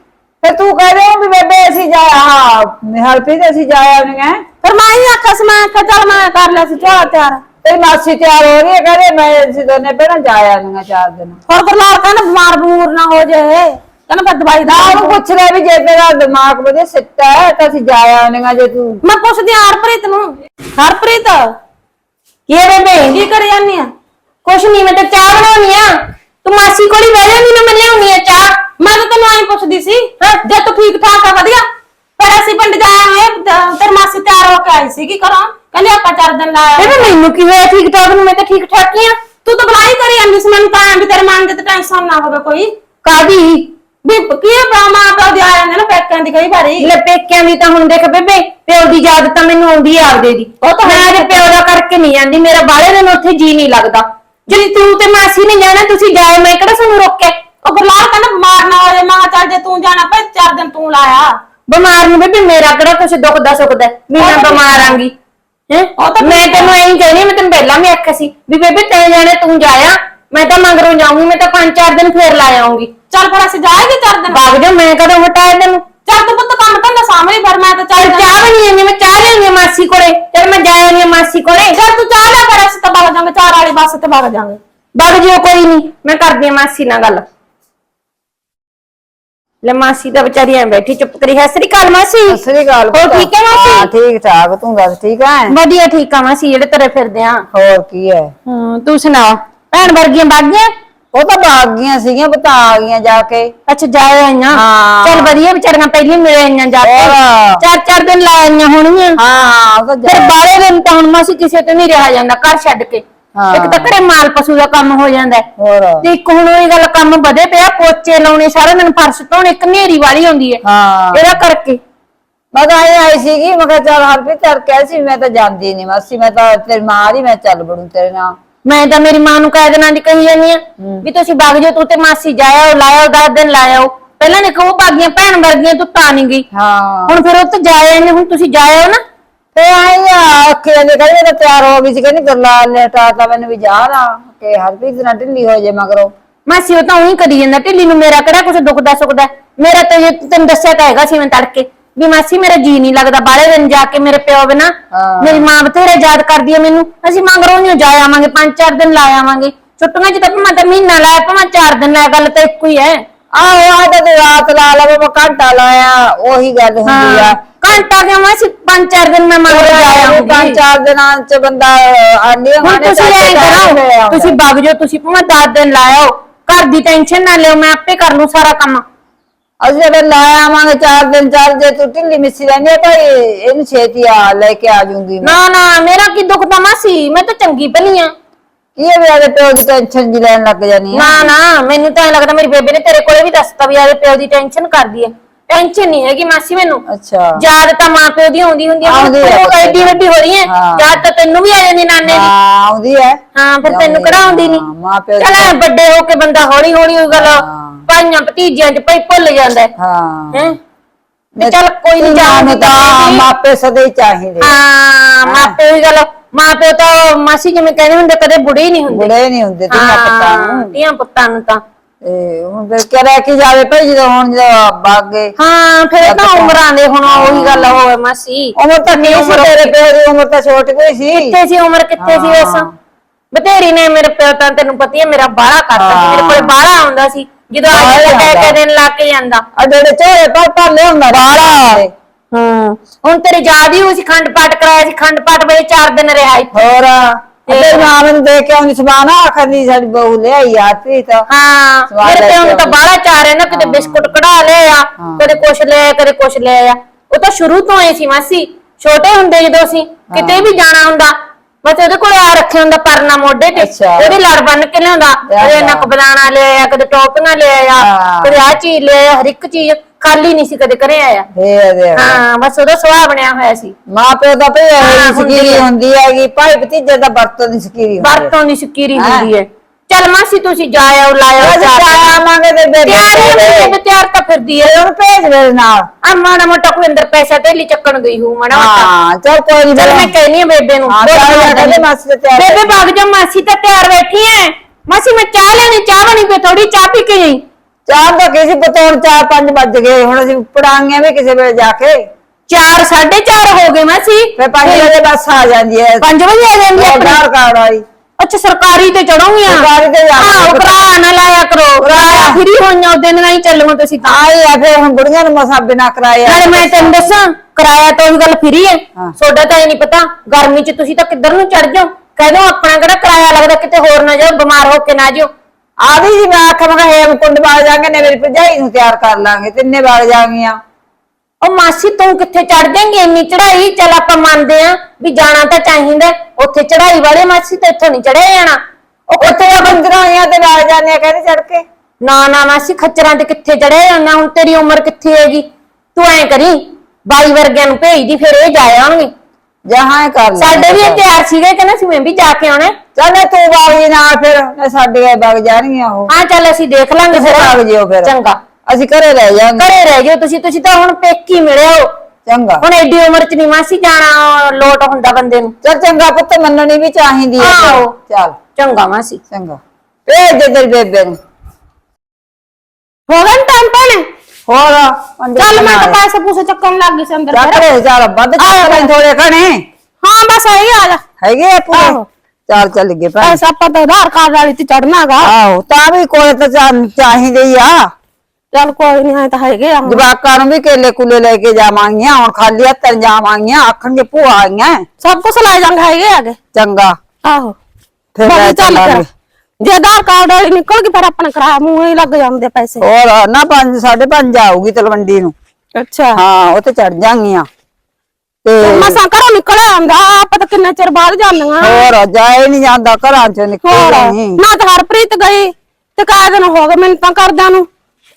S4: ਫਿਰ ਤੂੰ ਕਹਿ ਦੇ ਵੀ ਬੇਬੇ ਅਸੀਂ ਜਾ ਹਾਂ ਹਰਪ੍ਰੀਤ ਅਸੀਂ ਜਾ ਆਉਣੀਆਂ
S3: ਫਿਰ ਮੈਂ ਹੀ ਆਖਿਆ ਸੀ ਮੈਂ ਆਖਿਆ ਚੱਲ ਮੈਂ ਕਰ ਲਿਆ ਸੀ ਝੋਲਾ ਤਿਆਰ।
S4: ਤੇਰੀ ਮਾਸੀ ਤਿਆਰ ਹੋ ਰਹੀ ਹੈ ਕਹਿੰਦੇ ਮੈਂ ਅਸੀਂ ਦੋਨੇ ਭੈਣਾਂ ਜਾ ਆਉਣੀਆਂ ਚਾਰ ਦਿਨ।
S3: ਹੋਰ ਗੁਰਲਾਲ ਕਹਿੰਦਾ ਬਿਮਾਰ ਬਮੂਰ ਨਾ ਹੋ ਜੇ। ਕਹਿੰਦਾ ਫਿਰ ਦਵਾਈ ਦਾ
S4: ਨਾ ਉਹਨੂੰ ਪੁੱਛ ਲੈ ਵੀ ਜੇ ਤੇਰਾ ਦਿਮਾਗ ਵਧੀਆ ਸਿੱਟਾ ਹੈ ਤਾਂ ਅਸੀਂ ਜਾ ਆਉਣੀਆਂ ਜੇ ਤੂੰ।
S3: ਮੈਂ ਪੁੱਛਦੀ ਆਂ ਹਰਪ੍ਰੀਤ ਨੂੰ। ਹਰਪ੍ਰੀਤ
S2: ਕੀ ਹੈ ਬੇਬੇ
S3: ਕੀ ਕਰੀ ਜਾਂਦੀ ਆ?
S2: ਕੁਛ ਨਹੀਂ ਮੈਂ ਤਾਂ ਚਾਹ ਬਣਾਉਣੀ ਆ। ਤੂੰ ਮਾਸੀ ਕੋਲ ਹੀ ਬਹਿ ਜਾਂਦੀ ਨਾ ਮੈਂ ਲਿਆਉਣੀ ਆ ਚਾਹ।
S3: ਮੈਂ ਤਾਂ ਤੈਨੂੰ ਐਂ ਪੁੱਛਦੀ ਸੀ ਜੇ ਤੂੰ ਠੀਕ ਠਾਕ ਆ ਵਧੀਆ। ਪਰ ਅਸੀਂ ਪਿੰਡ ਜਾਏ ਹੋਏ ਤੇ- ਤੇਰੀ ਮਾਸੀ ਤਿਆਰ ਹੋ ਕੇ ਆਈ ਸੀਗੀ ਘਰੋਂ। ਕਹਿੰਦੀ ਆਪਾਂ ਚਾਰ ਦਿਨ ਲਾਇਆ
S2: ਬੇਬੇ ਮੈਨੂੰ ਕੀ ਹੋਇਆ ਠੀਕ ਠਾਕ ਨੂੰ? ਮੈਂ ਤਾਂ ਠੀਕ ਠਾਕ ਹੀ ਆ।
S3: ਤੂੰ ਤਾਂ ਬੁਲਾਈ ਕਰੀ ਜਾਂਦੀ ਸੀ ਮੈਨੂੰ ਤਾਂ ਐਂ ਵੀ ਤੇਰੇ ਮਨ ਦੇ ਤੇ ਟੈਨਸ਼ਨ ਨਾ ਹੋਵੇ ਕੋਈ।
S2: ਕਾਦੀ
S3: ਵੀ ਕੀ ਬ੍ਰਾਹਮਾ ਪਿਓ ਦੇ ਆ ਜਾਂਦੇ ਨਾ ਪੈਕਾਂ ਦੀ ਕਈ ਵਾਰੀ।
S2: ਲੈ ਪੇਕਿਆਂ ਦੀ ਤਾਂ ਹੁਣ ਦੇਖ ਬੇਬੇ ਪਿਓ ਦੀ ਯਾਦ ਤਾਂ ਮੈਨੂੰ ਆਉਂਦੀ ਆ ਆਪਦੇ ਦੀ।
S3: ਉਹ ਤਾਂ
S2: ਮੈਂ। ਤੇ ਪਿਓ ਦਾ ਕਰਕੇ ਨਹੀਂ ਜਾਂਦੀ ਮੇਰਾ ਬਾਹਲੇ ਦਿਨ ਉੱਥੇ ਜੀ ਨਹੀਂ ਲੱਗਦਾ। ਜਿਹੜੀ ਤੂੰ ਤੇ ਮਾਸੀ ਨੇ ਜਾਣਾ ਤੁਸੀਂ ਜਾਓ ਮੈਂ ਕਿਹੜਾ ਤੁਹਾਨੂੰ ਰੋਕਿਆ?
S3: ਉਹ ਗੁਰਲਾਲ ਕਹਿੰਦਾ ਬਿਮਾਰ ਨਾ ਹੋ ਜਾਏ ਮੈਂ ਚੱਲ ਜੇ ਤੂੰ ਜਾਣਾ ਭਾਈ ਚਾਰ ਦਿਨ ਤੂੰ ਲਾਇਆ।
S2: ਬਿਮਾਰ ਨੂੰ ਬੇਬੇ ਮੇਰਾ ਕਿਹੜਾ ਕੁਛ ਦੁਖਦਾ ਸੁਖਦਾ ਮੈਂ ਬਿਮਾਰ ਆਂਗੀ। ਹੈ?
S3: ਉਹ ਤਾਂ
S2: ਮੈਂ ਤੈਨੂੰ ਐਂ ਕਹਿੰਦੀ ਹਾਂ, ਮੈਂ ਤੈਨੂੰ ਪਹਿਲਾਂ ਵੀ ਆਖਿਆ ਸੀ ਵੀ ਬੇਬੇ ਤੈਂ ਜਾਣੇ ਤੂੰ ਜਾਇਆ ਮੈਂ ਤਾਂ ਮੰਗਰੋਂ ਜਾਊਂਗੀ ਮੈਂ ਤਾਂ ਪੰਜ ਚਾਰ ਦਿਨ ਫੇਰ ਲਾ ਆਉਂਗੀ
S3: ਚੱਲ ਫਿਰ ਅਸੀਂ ਜਾਏਗੇ ਚਾਰ ਦਿਨ।
S2: ਵਗ ਜਾ ਮੈਂ ਕਦੋਂ ਹਟਾਇਆ ਤੈਨੂੰ?
S3: ਚੱਲ ਤੂੰ ਪੁੱਤ ਕੰਮ ਧੰਦਾ ਸਾਹਮਣੇ ਪਰ ਮੈਂ ਤਾਂ ਚੱਲ
S2: ਚਾਹ ਬਣੀ ਜਾਂਦੀ ਮੈਂ ਚਾਹ ਲਿਆਉਂਦੀ ਹਾਂ ਮਾਸੀ ਕੋਲੇ। ਚਲ ਮੈਂ ਮਾਸੀ ਕੋਲੇ।
S3: ਚੱਲ ਤੂੰ ਚਾਹ ਲੈ ਫਿਰ ਅਸੀਂ ਤਾਂ ਵਗ ਜਾਾਂਗੇ ਚਾਰ ਵਾਲੀ ਬੱਸ ਤੇ ਵਗ ਜਾਾਂਗੇ
S2: ਬਗ ਜਿਓ ਕੋਈ ਨਹੀਂ ਮੈਂ ਕਰਦੀ ਆ ਮਾਸੀ ਨਾਲ ਗੱਲ। ਲੈ ਮਾਸੀ ਤਾਂ ਵਿਚਾਰੀ ਐ ਬੈਠੀ ਚੁੱਪ ਕਰੀ। ਹੈ ਸ੍ਰੀ ਅਕਾਲ ਮਾਸੀ।
S4: ਸਤਿ ਸ੍ਰੀ ਅਕਾਲ
S2: ਹੋਰ
S4: ਪੁੱਤ।
S2: ਠੀਕ ਹੈ ਮਾਸੀ?
S4: ਹਾਂ ਠੀਕ ਠਾਕ ਤੂੰ ਦੱਸ ਠੀਕ ਹੈ
S2: ਵਧੀਆ ਠੀਕ ਆ ਮਾਸੀ ਜਿਹੜੇ ਤੇਰੇ ਫਿਰਦੇ ਆ।
S4: ਹੋਰ ਕੀ ਹੈ
S2: ਹੂੰ ਤੂੰ ਸੁਣਾ ਭੈਣ ਵਰਗੀਆਂ ਬਾਗੀਆਂ?
S4: ਉਹ ਤਾਂ ਭਾਗ ਗਈਆਂ ਸੀਗੀਆਂ ਬਤਾ ਆ ਗਈਆਂ ਜਾ ਕੇ।
S2: ਅੱਛਾ ਜਾਏ ਆਈਆਂ?
S4: ਹਾਂ।
S2: ਚੱਲ ਵਧੀਆ ਵਿਚਾਰੀਆਂ ਪਹਿਲੀ ਮਿਲੇ ਆਈਆਂ ਜਾ ਕੇ।
S4: ਹੋਰ।
S2: ਚਾਰ ਚਾਰ ਦਿਨ ਲਾ ਆਈਆਂ ਹੋਣਗੀਆਂ।
S4: ਹਾਂ ਉਹ ਤਾਂ
S2: ਫਿਰ
S4: ਜਾ-
S2: ਬਾਲੇ ਦਿਨ ਤਾਂ ਹੁਣ ਮਾਸੀ ਕਿਸੇ ਤੇ ਨਹੀਂ ਰਿਹਾ ਜਾਂਦਾ ਘਰ ਛੱਡ ਕੇ।
S4: ਹਾਂ।
S2: ਇੱਕ ਤਾਂ ਘਰੇ ਮਾਲ ਪਸ਼ੂ ਦਾ ਕੰਮ ਹੋ ਜਾਂਦਾ ਹੈ।
S4: ਹੋਰ।
S2: ਤੇ ਇੱਕ ਹੁਣ ਉਹ ਗੱਲ ਕੰਮ ਵਧੇ ਪਿਆ ਪੋਚੇ ਲਾਉਣੇ ਸਾਰਾ ਦਿਨ ਫਰਸ਼ ਧੋਣੇ ਇੱਕ ਨੇਰੀ ਵਾਲੀ ਆਉਂਦੀ ਹੈ।
S4: ਹਾਂ।
S2: ਇਹਦਾ ਕਰਕੇ।
S4: ਮੈਂ ਤਾਂ ਆਈ ਆਈ ਸੀਗੀ ਮੈਂ ਕਿਹਾ ਚੱਲ ਹਰਪ੍ਰੀਤ ਤਰ ਕਹਿ ਸੀ ਮੈਂ ਤਾਂ ਜਾਂਦੀ ਨਹੀਂ ਮਾਸੀ ਮੈਂ ਤਾਂ ਤੇਰੀ ਮਾਂ ਦੀ ਮੈਂ ਚੱਲ ਬੜੂ ਤੇਰੇ ਨਾਲ।
S2: ਮੈਂ ਤਾਂ ਮੇਰੀ ਮਾਂ ਨੂੰ ਕਹਿ ਦੇਣਾ ਦੀ ਕਹੀ ਜਾਂਦੀ ਆ ਵੀ ਤੁਸੀਂ ਵਗ ਜਾਓ ਤੂੰ ਤੇ ਮਾਸੀ ਜਾਇਓ ਲਾਇਓ 10 ਦਿਨ ਲਾਇਓ ਪਹਿਲਾਂ ਨੇ ਕਹੋ ਭਾਗੀਆਂ ਭੈਣ ਵਰਗੀਆਂ ਤੂੰ ਤਾਂ ਨਹੀਂ ਗਈ।
S4: ਹਾਂ।
S2: ਹੁਣ ਫਿਰ ਉਹ ਤੇ ਜਾਏ ਨੇ ਹੁਣ ਤੁਸੀਂ ਜਾਇਓ ਨਾ।
S4: ਤੇ ਆਈ ਆ ਅੱਖੇ ਨੇ ਕਹਿੰਦੇ ਤਾਂ ਤਿਆਰ ਹੋ ਗਈ ਸੀ ਕਹਿੰਦੀ ਗੱਲਾਂ ਲੇਟਾ ਤਾਂ ਮੈਨੂੰ ਵੀ ਜਾ ਰਾ ਕਿ ਹਰਪ੍ਰੀਤ ਨਾਲ ਢਿੱਲੀ ਹੋ ਜੇ ਮਗਰੋਂ
S2: ਮਾਸੀ ਉਹ ਤਾਂ ਉਹੀ ਕਰੀ ਜਾਂਦਾ ਢਿੱਲੀ ਨੂੰ ਮੇਰਾ ਕਿਹੜਾ ਕੁਝ ਦੁਖਦਾ ਸੁਖਦਾ? ਮੇਰਾ ਤਾਂ ਜੇ ਤੈਨੂੰ ਦੱਸਿਆ ਤਾਂ ਹੈਗਾ ਸੀ ਮੈਂ ਤੜਕੇ ਵੀ ਮਾਸੀ ਮੇਰਾ ਜੀ ਨਹੀਂ ਲੱਗਦਾ ਬਾਹਲੇ ਦਿਨ ਜਾ ਕੇ ਮੇਰੇ ਪਿਓ ਬਿਨਾ
S4: ਹਾਂ।
S2: ਮੇਰੀ ਮਾਂ ਬਥੇਰਾ ਯਾਦ ਕਰਦੀ ਹੈ ਮੈਨੂੰ ਅਸੀਂ ਮਗਰੋਂ ਨਹੀਂ ਜਾ ਆਵਾਂਗੇ ਪੰਜ ਚਾਰ ਦਿਨ ਲਾ ਆਵਾਂਗੇ ਛੁੱਟੀਆਂ ਚ ਤਾਂ ਭਾਵੇਂ ਤਾਂ ਮਹੀਨਾ ਲਾਇਆ ਭਾਵੇਂ ਚਾਰ ਦਿਨ ਲਾਇਆ ਗੱਲ ਤਾਂ ਇੱਕੋ ਹੀ ਹੈ
S4: ਆਹੋ ਆ ਤਾਂ ਤੂੰ ਰਾਤ ਲਾ ਲਵੇ ਮੈਂ ਘੰਟਾ ਲਾਇਆ ਉਹੀ ਗੱਲ ਹੁੰਦੀ ਆ।
S2: ਘੰਟਾ ਕਿਉਂ ਮਾਸੀ ਪੰਜ ਚਾਰ ਦਿਨ ਮੈਂ ਮਗਰੋਂ ਜਾ
S4: ਪੰਜ
S2: ਆਵਾਂਗੀ
S4: ਚਾਰ ਦਿਨਾਂ ਚ ਬੰਦਾ ਆਂਡੀ
S2: ਹੁਣ ਤੁਸੀਂ ਐਂ ਕਰੋ ਤੁਸੀਂ ਵਗ ਜਾਓ ਤੁਸੀਂ ਭਾਵੇਂ 10 ਦਿਨ ਲਾਇਓ ਘਰ ਦੀ ਟੈਨਸ਼ਨ ਨਾ ਲਿਓ ਮੈਂ ਆਪੇ ਕਰ ਲੂੰ ਸਾਰਾ ਕੰਮ।
S4: ਅਸੀਂ ਜਦੋਂ ਲਾਇਆ ਆਵਾਂਗੇ ਚਾਰ ਦਿਨ ਚਾਰ ਜੇ ਤੂੰ ਢਿੱਲੀ ਮਿੱਸੀ ਰਹਿੰਦੀ ਆ ਇਹ- ਇਹਨੂੰ ਛੇਤੀ ਆ ਲੈ ਕੇ ਆ ਜੂੰਗੀ ਮੈਂ।
S2: ਨਾ ਨਾ ਮੇਰਾ ਕੀ ਦੁੱਖ ਤਾਂ ਮਾਸੀ ਮੈਂ ਤਾਂ ਚੰਗੀ ਭਲੀ ਆ।
S4: ਕੀ ਹੈ ਵੀ ਆਦੇ ਪਿਓ ਦੀ ਟੈਨਸ਼ਨ ਜੀ ਲੈਣ ਲੱਗ ਜਾਨੀ ਆ?
S2: ਨਾ ਨਾ ਮੈਨੂੰ ਤਾਂ ਐਂ ਲੱਗਦਾ ਮੇਰੀ ਬੇਬੇ ਨੇ ਤੇਰੇ ਕੋਲੇ ਵੀ ਦੱਸਤਾ ਵੀ ਆਦੇ ਪਿਓ ਦੀ ਟੈਨਸ਼ਨ ਕਰਦੀ ਐ। ਟੈਨਸ਼ਨ ਨਹੀਂ ਹੈਗੀ ਮਾਸੀ ਮੈਨੂੰ।
S4: ਅੱਛਾ।
S2: ਯਾਦ ਤਾਂ ਮਾਂ ਪਿਓ ਦੀ ਆਉਂਦੀ ਹੁੰਦੀ ਹੁਣ
S4: ਆਉਂਦੀ ਆ
S2: ਤੂੰ। ਐਡੀ ਵੱਡੀ ਹੋ ਰਹੀ ਐ।
S4: ਹਾਂ।
S2: ਯਾਦ ਤਾਂ ਤੈਨੂੰ ਵੀ ਆ ਜਾਂਦੀ ਨਾਨੇ ਦੀ।
S4: ਹਾਂ ਆਉਂਦੀ ਹੈ
S2: ਹਾਂ ਫਿਰ ਤੈਨੂੰ ਕਿਹੜਾ ਆਉਂਦੀ ਨਹੀਂ
S4: ਹਾਂ, ਮਾਂ ਪਿਓ ਦੀ
S2: ਚਲ ਐਂ ਵੱਡੇ ਹੋ ਕੇ ਬੰਦਾ ਹੌਲੀ ਹੌਲੀ ਉਹ ਗੱਲ। ਭਾਈਆਂ ਭਤੀਜਿਆਂ ਚ ਭਾਈ ਭੁੱਲ ਜਾਂਦਾ ਹੈ
S4: ਹਾਂ।
S2: ਹੈਂ? ਤੇ ਚੱਲ ਕੋਈ ਨਹੀਂ
S4: ਜਾਣ ਤਾਂ ਮਾਪੇ ਸਦੇ ਹੀ ਚਾਹੀਦੇ।
S2: ਹਾਂ ਮਾਪੇ ਦੀ ਗੱਲ। ਮਾਂ ਪਿਓ ਤਾਂ ਮਾਸੀ ਜਿਵੇਂ ਕਹਿੰਦੇ ਹੁੰਦੇ ਕਦੇ ਬੁੜੇ ਨਹੀਂ ਹੁੰਦੇ।
S4: ਬੁੜੇ ਨਹੀਂ ਹੁੰਦੇ ਧੀਆਂ ਪੁੱਤਾਂ ਨੂੰ।
S2: ਧੀਆਂ ਪੁੱਤਾਂ ਨੂੰ ਤਾਂ।
S4: ਤੇ ਹੁਣ ਫਿਰ ਕਿਹਾ ਕਿ ਜਾਵੇ ਭਾਈ ਜਦੋਂ ਹੁਣ ਜਦੋਂ ਬਾਗੇ।
S2: ਹਾਂ ਫਿਰ ਤਾਂ ਉਮਰਾਂ ਦੇ ਹੁਣ ਉਹੀ ਗੱਲ ਹੋਵੇ ਮਾਸੀ।
S4: ਉਮਰ ਤਾਂ ਨਹੀਂ ਸੀ ਤੇਰੇ ਪਿਓ ਦੀ? ਉਮਰ ਤਾਂ ਛੋਟੀ ਹੋਈ ਸੀ।
S2: ਕਿੱਥੇ ਸੀ ਉਮਰ ਕਿੱਥੇ ਸੀ ਇਸ ਬਥੇਰੀ ਨੇ ਮੇਰੇ ਪਿਓ ਤਾਂ ਤੈਨੂੰ ਪਤੀ ਹੈ ਮੇਰਾ ਬਾਹਲਾ ਕਰਦਾ ਸੀ। ਮੇਰੇ ਕੋਲ ਬਾਹਲਾ ਆਉਂਦਾ ਸੀ। ਜਦੋਂ
S4: ਬਾਹਲਾ
S2: ਕਹਿ ਕੇ। ਦਿਨ ਲਾ ਕੇ ਜਾਂਦਾ।
S4: ਅਡੇ ਚੋਰੇ ਪਰ ਪਰ ਲਿਆਉਂਦਾ ਬਾਹਰ
S2: ਹਾਂ। ਹੁਣ ਤੇਰੀ ਯਾਦ ਹੀ ਹੋਈ ਸੀ ਖੰਡ ਪਾਠ ਕਰਾਇਆ ਸੀ ਖੰਡ ਪਾਠ ਵੇਲੇ 4 ਦਿਨ ਰਿਹਾ ਇੱਥੇ।
S4: ਹੋਰ ਤੇ ਮਾਂ ਮੈਨੂੰ ਦੇਖ ਕੇ ਆਉਂਦੀ ਸਮਾਨ ਆਖਦੀ ਸਾਡੀ ਬਹੂ ਲੈ ਆਈ ਆ ਤੀ ਤਾਂ।
S2: ਹਾਂ ਮੇਰੇ
S4: ਲੈ ਕੇ
S2: ਨੂੰ ਤਾਂ ਬਾਹਲਾ ਚਾਹ ਰਿਹਾ ਨਾ ਕਿਤੇ ਬਿਸਕੁਟ ਕਢਾ ਲਿਆ ਆ ਕਦੇ ਕੁਛ ਲਿਆ ਕਦੇ ਕੁਛ ਲਿਆ ਆ। ਉਹ ਤਾਂ ਸ਼ੁਰੂ ਤੋਂ ਹੀ ਸੀ ਮਾਸੀ ਛੋਟੇ ਹੁੰਦੇ ਜਦੋਂ ਅਸੀਂ ਕਿਤੇ ਵੀ ਜਾਣਾ ਹੁੰਦਾ ਬਸ ਉਹਦੇ ਕੋਲ ਆ ਰੱਖਿਆ ਹੁੰਦਾ ਪਰਨਾ ਮੋਢੇ ਤੇ।
S4: ਅੱਛਾ।
S2: ਉਹਦੇ ਲੜ ਬੰਨ ਕੇ ਲਿਆਉਂਦਾ ਕਦੇ ਨੱਕ ਬਦਾਨਾ ਲਿਆ ਕਦੇ ਟੋਪੀਆਂ ਲਿਆ
S4: ਹਾਂ।
S2: ਕਦੇ ਆ ਚੀਜ਼ ਲਿਆ ਹਰ ਇੱਕ ਚੀਜ਼। ਖਾਲੀ ਨਹੀਂ ਸੀ ਕਦੇ ਘਰੇ ਆਇਆ।
S4: ਫੇਰ ਦੇ
S2: ਹਾਂ ਬਸ ਉਹਦਾ ਸੁਭਾਅ ਬਣਿਆ ਹੋਇਆ ਸੀ।
S4: ਮਾਂ ਪਿਓ ਦਾ ਭਈ
S2: ਹਾਂ,
S4: ਇਹ
S2: ਹੁੰਦੀ
S4: ਸਕੀਰੀ
S2: ਹੈ।
S4: ਹੁੰਦੀ ਹੈਗੀ ਭਾਈ ਭਤੀਜੇ ਦਾ ਵਰਤੋਂ ਦੀ ਸਕੀਰੀ ਹੁੰਦੀ ਹੈ।
S2: ਵਰਤੋਂ ਦੀ ਸ਼ਕੀਰੀ
S4: ਹਾਂ।
S2: ਹੁੰਦੀ ਹੈ। ਚੱਲ ਮਾਸੀ ਤੁਸੀਂ ਜਾਇਓ ਲਾਇਓ।
S4: ਆਵਾਂਗੇ ਤੇ ਬੇਬੇ
S2: ਤਿਆਰ ਹੀ ਤੇ ਤਿਆਰ ਤਾਂ ਫਿਰਦੀ ਹੈ।
S4: ਉਹਨੂੰ ਭੇਜ ਮੇਰੇ ਨਾਲ।
S2: ਆ ਮਾੜਾ ਮੋਟਾ ਕੋਈ ਅੰਦਰ ਪੈਸਾ ਤੇ ਚੱਕਣ ਗਈ ਹੂੰ ਮਾੜਾ ਮੋਟਾ।
S4: ਹਾਂ ਚਲ ਕੋਈ ਨਹੀਂ
S2: ਚਲ ਮੈਂ ਕਹਿਨੀ ਆ ਬੇਬੇ ਨੂੰ
S4: ਹਾਂ,
S2: ਬੇਬੇ ਭਾਗ ਜਾ ਮਾਸੀ ਤਾਂ ਤਿਆਰ ਬੈਠੀ ਐ ਮਾਸੀ ਮੈਂ ਚਾਹ ਲੈਣੀ ਚਾਹ ਬਣੀ ਪਈ ਥੋੜੀ ਚਾਹ ਪੀ ਕੇ ਗਈ
S4: ਚਾਰ ਤਾਂ ਕਿਸੇ ਪਤੋਣ ਚਾਰ ਪੰਜ ਵੱਜ ਗਏ ਹੁਣ ਅਸੀਂ ਪੜਾਂਗੇ ਵੀ ਕਿਸੇ ਵੇਲੇ ਜਾ ਕੇ।
S2: 4 4:30 ਹੋ ਗਏ ਮਾਸੀ
S4: ਫੇ ਪੰਜ ਵਜੇ ਬੱਸ ਆ ਜਾਂਦੀ ਹੈ।
S2: 5 ਵਜੇ ਆ ਜਾਂਦੀ ਹੈ ਆਪਣੀ।
S4: ਆਧਾਰ ਕਾਰਡ ਵਾਲੀ।
S2: ਅੱਛਾ ਸਰਕਾਰੀ ਤੇ ਚੜੋਗੀਆਂ
S4: ਸਰਕਾਰੀ ਤੇ ਜਾ ਕੇ
S2: ਹਾਂ ਕਿਰਾਇਆ ਨਾ ਲਾਇਆ ਕਰੋ। ਕਿਰਾਇਆ ਫਰੀ ਹੋਈਆਂ ਉਹਦੇ ਨਾਲ ਹੀ ਚੱਲੂਗਾ ਤੁਸੀਂ ਤਾਂ।
S4: ਆਈ ਆ ਫੇ ਹੁਣ ਬੁੜੀਆਂ ਨੂੰ ਮਸਾ ਬਿਨਾ ਕਰਾਇਆ
S2: ਨਾਲੇ ਮੈਂ ਤੈਨੂੰ ਦੱਸਾਂ ਕਿਰਾਇਆ ਤਾਂ ਉਹ ਗੱਲ ਫਰੀ ਹੈ। ਤੁਹਾਡਾ ਤਾਂ ਇਹ ਨਹੀਂ ਪਤਾ ਗਰਮੀ 'ਚ ਤੁਸੀਂ ਤਾਂ ਕਿੱਧਰ ਨੂੰ ਚੜ ਜਾਓ। ਕਹਿੰਦੇ ਆਪਣਾ ਕਿਹੜਾ ਕਿਰਾਇਆ ਲੱਗਦਾ ਕਿਤੇ ਹੋਰ ਨਾ ਜਾਓ ਬਿਮਾਰ ਹੋ ਕੇ ਨਾ ਜਾਓ।
S4: ਆਦੀ ਜੀ ਮੈਂ ਆਖਿਆ ਮੈਂ ਹੇਮਕੁੰਡ ਬਾਗ ਜਾਾਂਗੇ ਨੇ ਮੇਰੀ ਭਰਜਾਈ ਨੂੰ ਤਿਆਰ ਕਰ ਲਾਂਗੇ ਤਿੰਨੇ ਬਾਗ ਜਾਗੀਆਂ
S2: ਉਹ ਮਾਸੀ ਤੂੰ ਕਿੱਥੇ ਚੜ ਜਾਏਂਗੀ? ਇੰਨੀ ਚੜਾਈ ਚੱਲ ਆਪਾਂ ਮੰਨਦੇ ਆ ਵੀ ਜਾਣਾ ਤਾਂ ਚਾਹੀਦਾ। ਉੱਥੇ ਚੜਾਈ ਵਾਲੇ ਮਾਸੀ ਤੇ ਇੱਥੋਂ ਨਹੀਂ ਚੜਿਆ ਜਾਣਾ। ਉਹ
S4: ਉੱਥੇ ਆ ਬੰਦਰਾਂ ਆਈਆਂ ਤੇ ਬਾਗ ਜਾਂਦੇ ਆ ਕਹਿੰਦੇ ਚੜ ਕੇ।
S2: ਨਾ ਨਾ ਮਾਸੀ ਖੱਚਰਾਂ ਤੇ ਕਿੱਥੇ ਚੜਿਆ ਜਾਣਾ? ਹੁਣ ਤੇਰੀ ਉਮਰ ਕਿੱਥੇ ਹੈਗੀ? ਤੂੰ ਐਂ ਕਰੀ ਬਾਈ ਵਰਗਿਆਂ ਨੂੰ ਭੇਜਦੀ ਫਿਰ ਇਹ ਜਾ ਆਉਣਗੇ
S4: ਜਹਾਂ ਕਰ ਲੈ
S2: ਸਾਡੇ ਵੀ ਇਹ ਤਿਆਰ ਸੀਗੇ ਕਹਿੰਦਾ ਸੀ ਮੈਂ ਵੀ ਜਾ ਕੇ ਆਉਣਾ।
S4: ਚੱਲ ਤੂੰ ਬਾਗ ਜੀ ਨਾਲ ਫਿਰ ਮੈਂ ਸਾਡੇ ਬਾਗ ਜਾਣਗੀਆਂ ਉਹ।
S2: ਹਾਂ ਚੱਲ ਅਸੀਂ ਦੇਖ ਲਾਂਗੇ
S4: ਫਿਰ। ਬਾਗ ਜਿਓ ਫਿਰ।
S2: ਚੰਗਾ।
S4: ਅਸੀਂ ਘਰੇ ਰਹਿ ਜਾਾਂਗੇ
S2: ਘਰੇ ਰਹਿ ਜਾਓ ਤੁਸੀਂ ਤੁਸੀਂ ਤਾਂ ਹੁਣ ਪੇਕੀ ਮਿਲਿਓ
S4: ਚੰਗਾ।
S2: ਹੁਣ ਐਡੀ ਉਮਰ ਚ ਨਹੀਂ ਮਾਸੀ ਜਾਣਾ ਲੋਟ ਹੁੰਦਾ ਬੰਦੇ ਨੂੰ।
S4: ਚੱਲ ਚੰਗਾ ਪੁੱਤ ਮੰਨਣੀ ਵੀ ਚਾਹੀਦੀ ਹੈ
S2: ਆਹੋ।
S4: ਚੱਲ।
S2: ਚੰਗਾ ਮਾਸੀ।
S4: ਚੰਗਾ। ਭੇਜ ਦੇ ਤੇਰੀ ਬੇਬੇ ਨੂੰ।
S2: ਹੋ ਟਾਈਮ ਪਹਿਲੇ
S4: ਹੋਰ? ਅੰਦਰ
S3: ਚੱਲ ਮੈਂ ਤਾਂ
S4: ਬਣਾ
S3: ਪੈਸੇ ਪੂਸੇ ਚੱਕਣ ਲੱਗ ਗਈ ਸੀ ਅੰਦਰ
S4: ਚੱਲ
S3: ਫਿਰ।
S4: ਘਰੇ ਚੱਲ ਵੱਧ ਚੱਕ ਲੈ ਥੋੜੇ ਘਣੇ
S3: ਹਾਂ ਬਸ ਆਈ ਆ ਜਾ।
S4: ਹੈਗੇ ਆ ਪੂਰੇ?
S3: ਆਹੋ।
S4: ਚੱਲ ਚੱਲ ਗਏ ਭੈਣ
S3: ਪੈਸਾ ਆਪਾਂ ਤਾਂ ਆਧਾਰ ਕਾਰਡ ਵਾਲੀ ਤੇ ਚੜਨਾਗਾ
S4: ਆਹੋ ਤਾਂ ਵੀ ਕੋਲ ਤਾਂ ਚਾ- ਚਾਹੀਦੇ ਹੀ ਆ।
S3: ਚੱਲ ਕੋਈ ਨਹੀਂ ਐ ਤਾਂ ਹੈਗੇ ਆ ਹੁਣ।
S4: ਜਵਾਕਾਂ ਨੂੰ ਵੀ ਕੇਲੇ ਕੁਲੇ ਲੈ ਕੇ ਜਾਵਾਂਗੀਆਂ ਹੁਣ ਖਾਲੀ ਹੱਥ ਜਾਵਾਂਗੀਆਂ ਆਖਣਗੇ ਭੂਆ ਆਈਆਂ।
S3: ਸਭ ਕੁਝ ਲੈ ਜਾਂਗੇ ਹੈਗੇ ਆਗੇ
S4: ਚੰਗਾ।
S3: ਆਹੋ।
S4: ਫਿਰ ਲੈ
S3: ਬਾਕੀ ਚੱਲ
S4: ਚੱਲਾਂਗੇ।
S3: ਫਿਰ। ਜੇ ਆਧਾਰ ਕਾਰਡ ਵਾਲੀ ਨਿਕਲ ਗਈ ਫਿਰ ਆਪਣੇ ਕਿਰਾਇਆ ਮੂੰਹ ਹੀ ਲੱਗ ਜਾਂਦੇ ਪੈਸੇ।
S4: ਹੋਰ ਨਾ ਪੰਜ ਸਾਢੇ ਪੰਜ ਆਊਗੀ ਤਲਵੰਡੀ ਨੂੰ।
S3: ਅੱਛਾ।
S4: ਹਾਂ ਉਹ ਤੇ ਚੜ ਜਾਣਗੀਆਂ ਤੇ
S3: ਮਸਾਂ ਘਰੋਂ ਨਿਕਲ ਆਂਦਾ ਆਪਾਂ ਤਾਂ ਕਿੰਨੇ ਚਿਰ ਬਾਅਦ ਜਾਂਦੀਆਂ।
S4: ਹੋਰ ਜਾਏ ਨਹੀਂ ਜਾਂਦਾ ਘਰਾਂ ਚ ਨਿਕਲ ਨਹੀਂ।
S3: ਨਾ ਤਾਂ ਹਰਪ੍ਰੀਤ ਗਈ ਤੇ ਕਾਹ ਦਿਨ ਹੋ ਗਏ ਮੈਨੂੰ ਤਾਂ ਕਰਦਿਆਂ ਨੂੰ।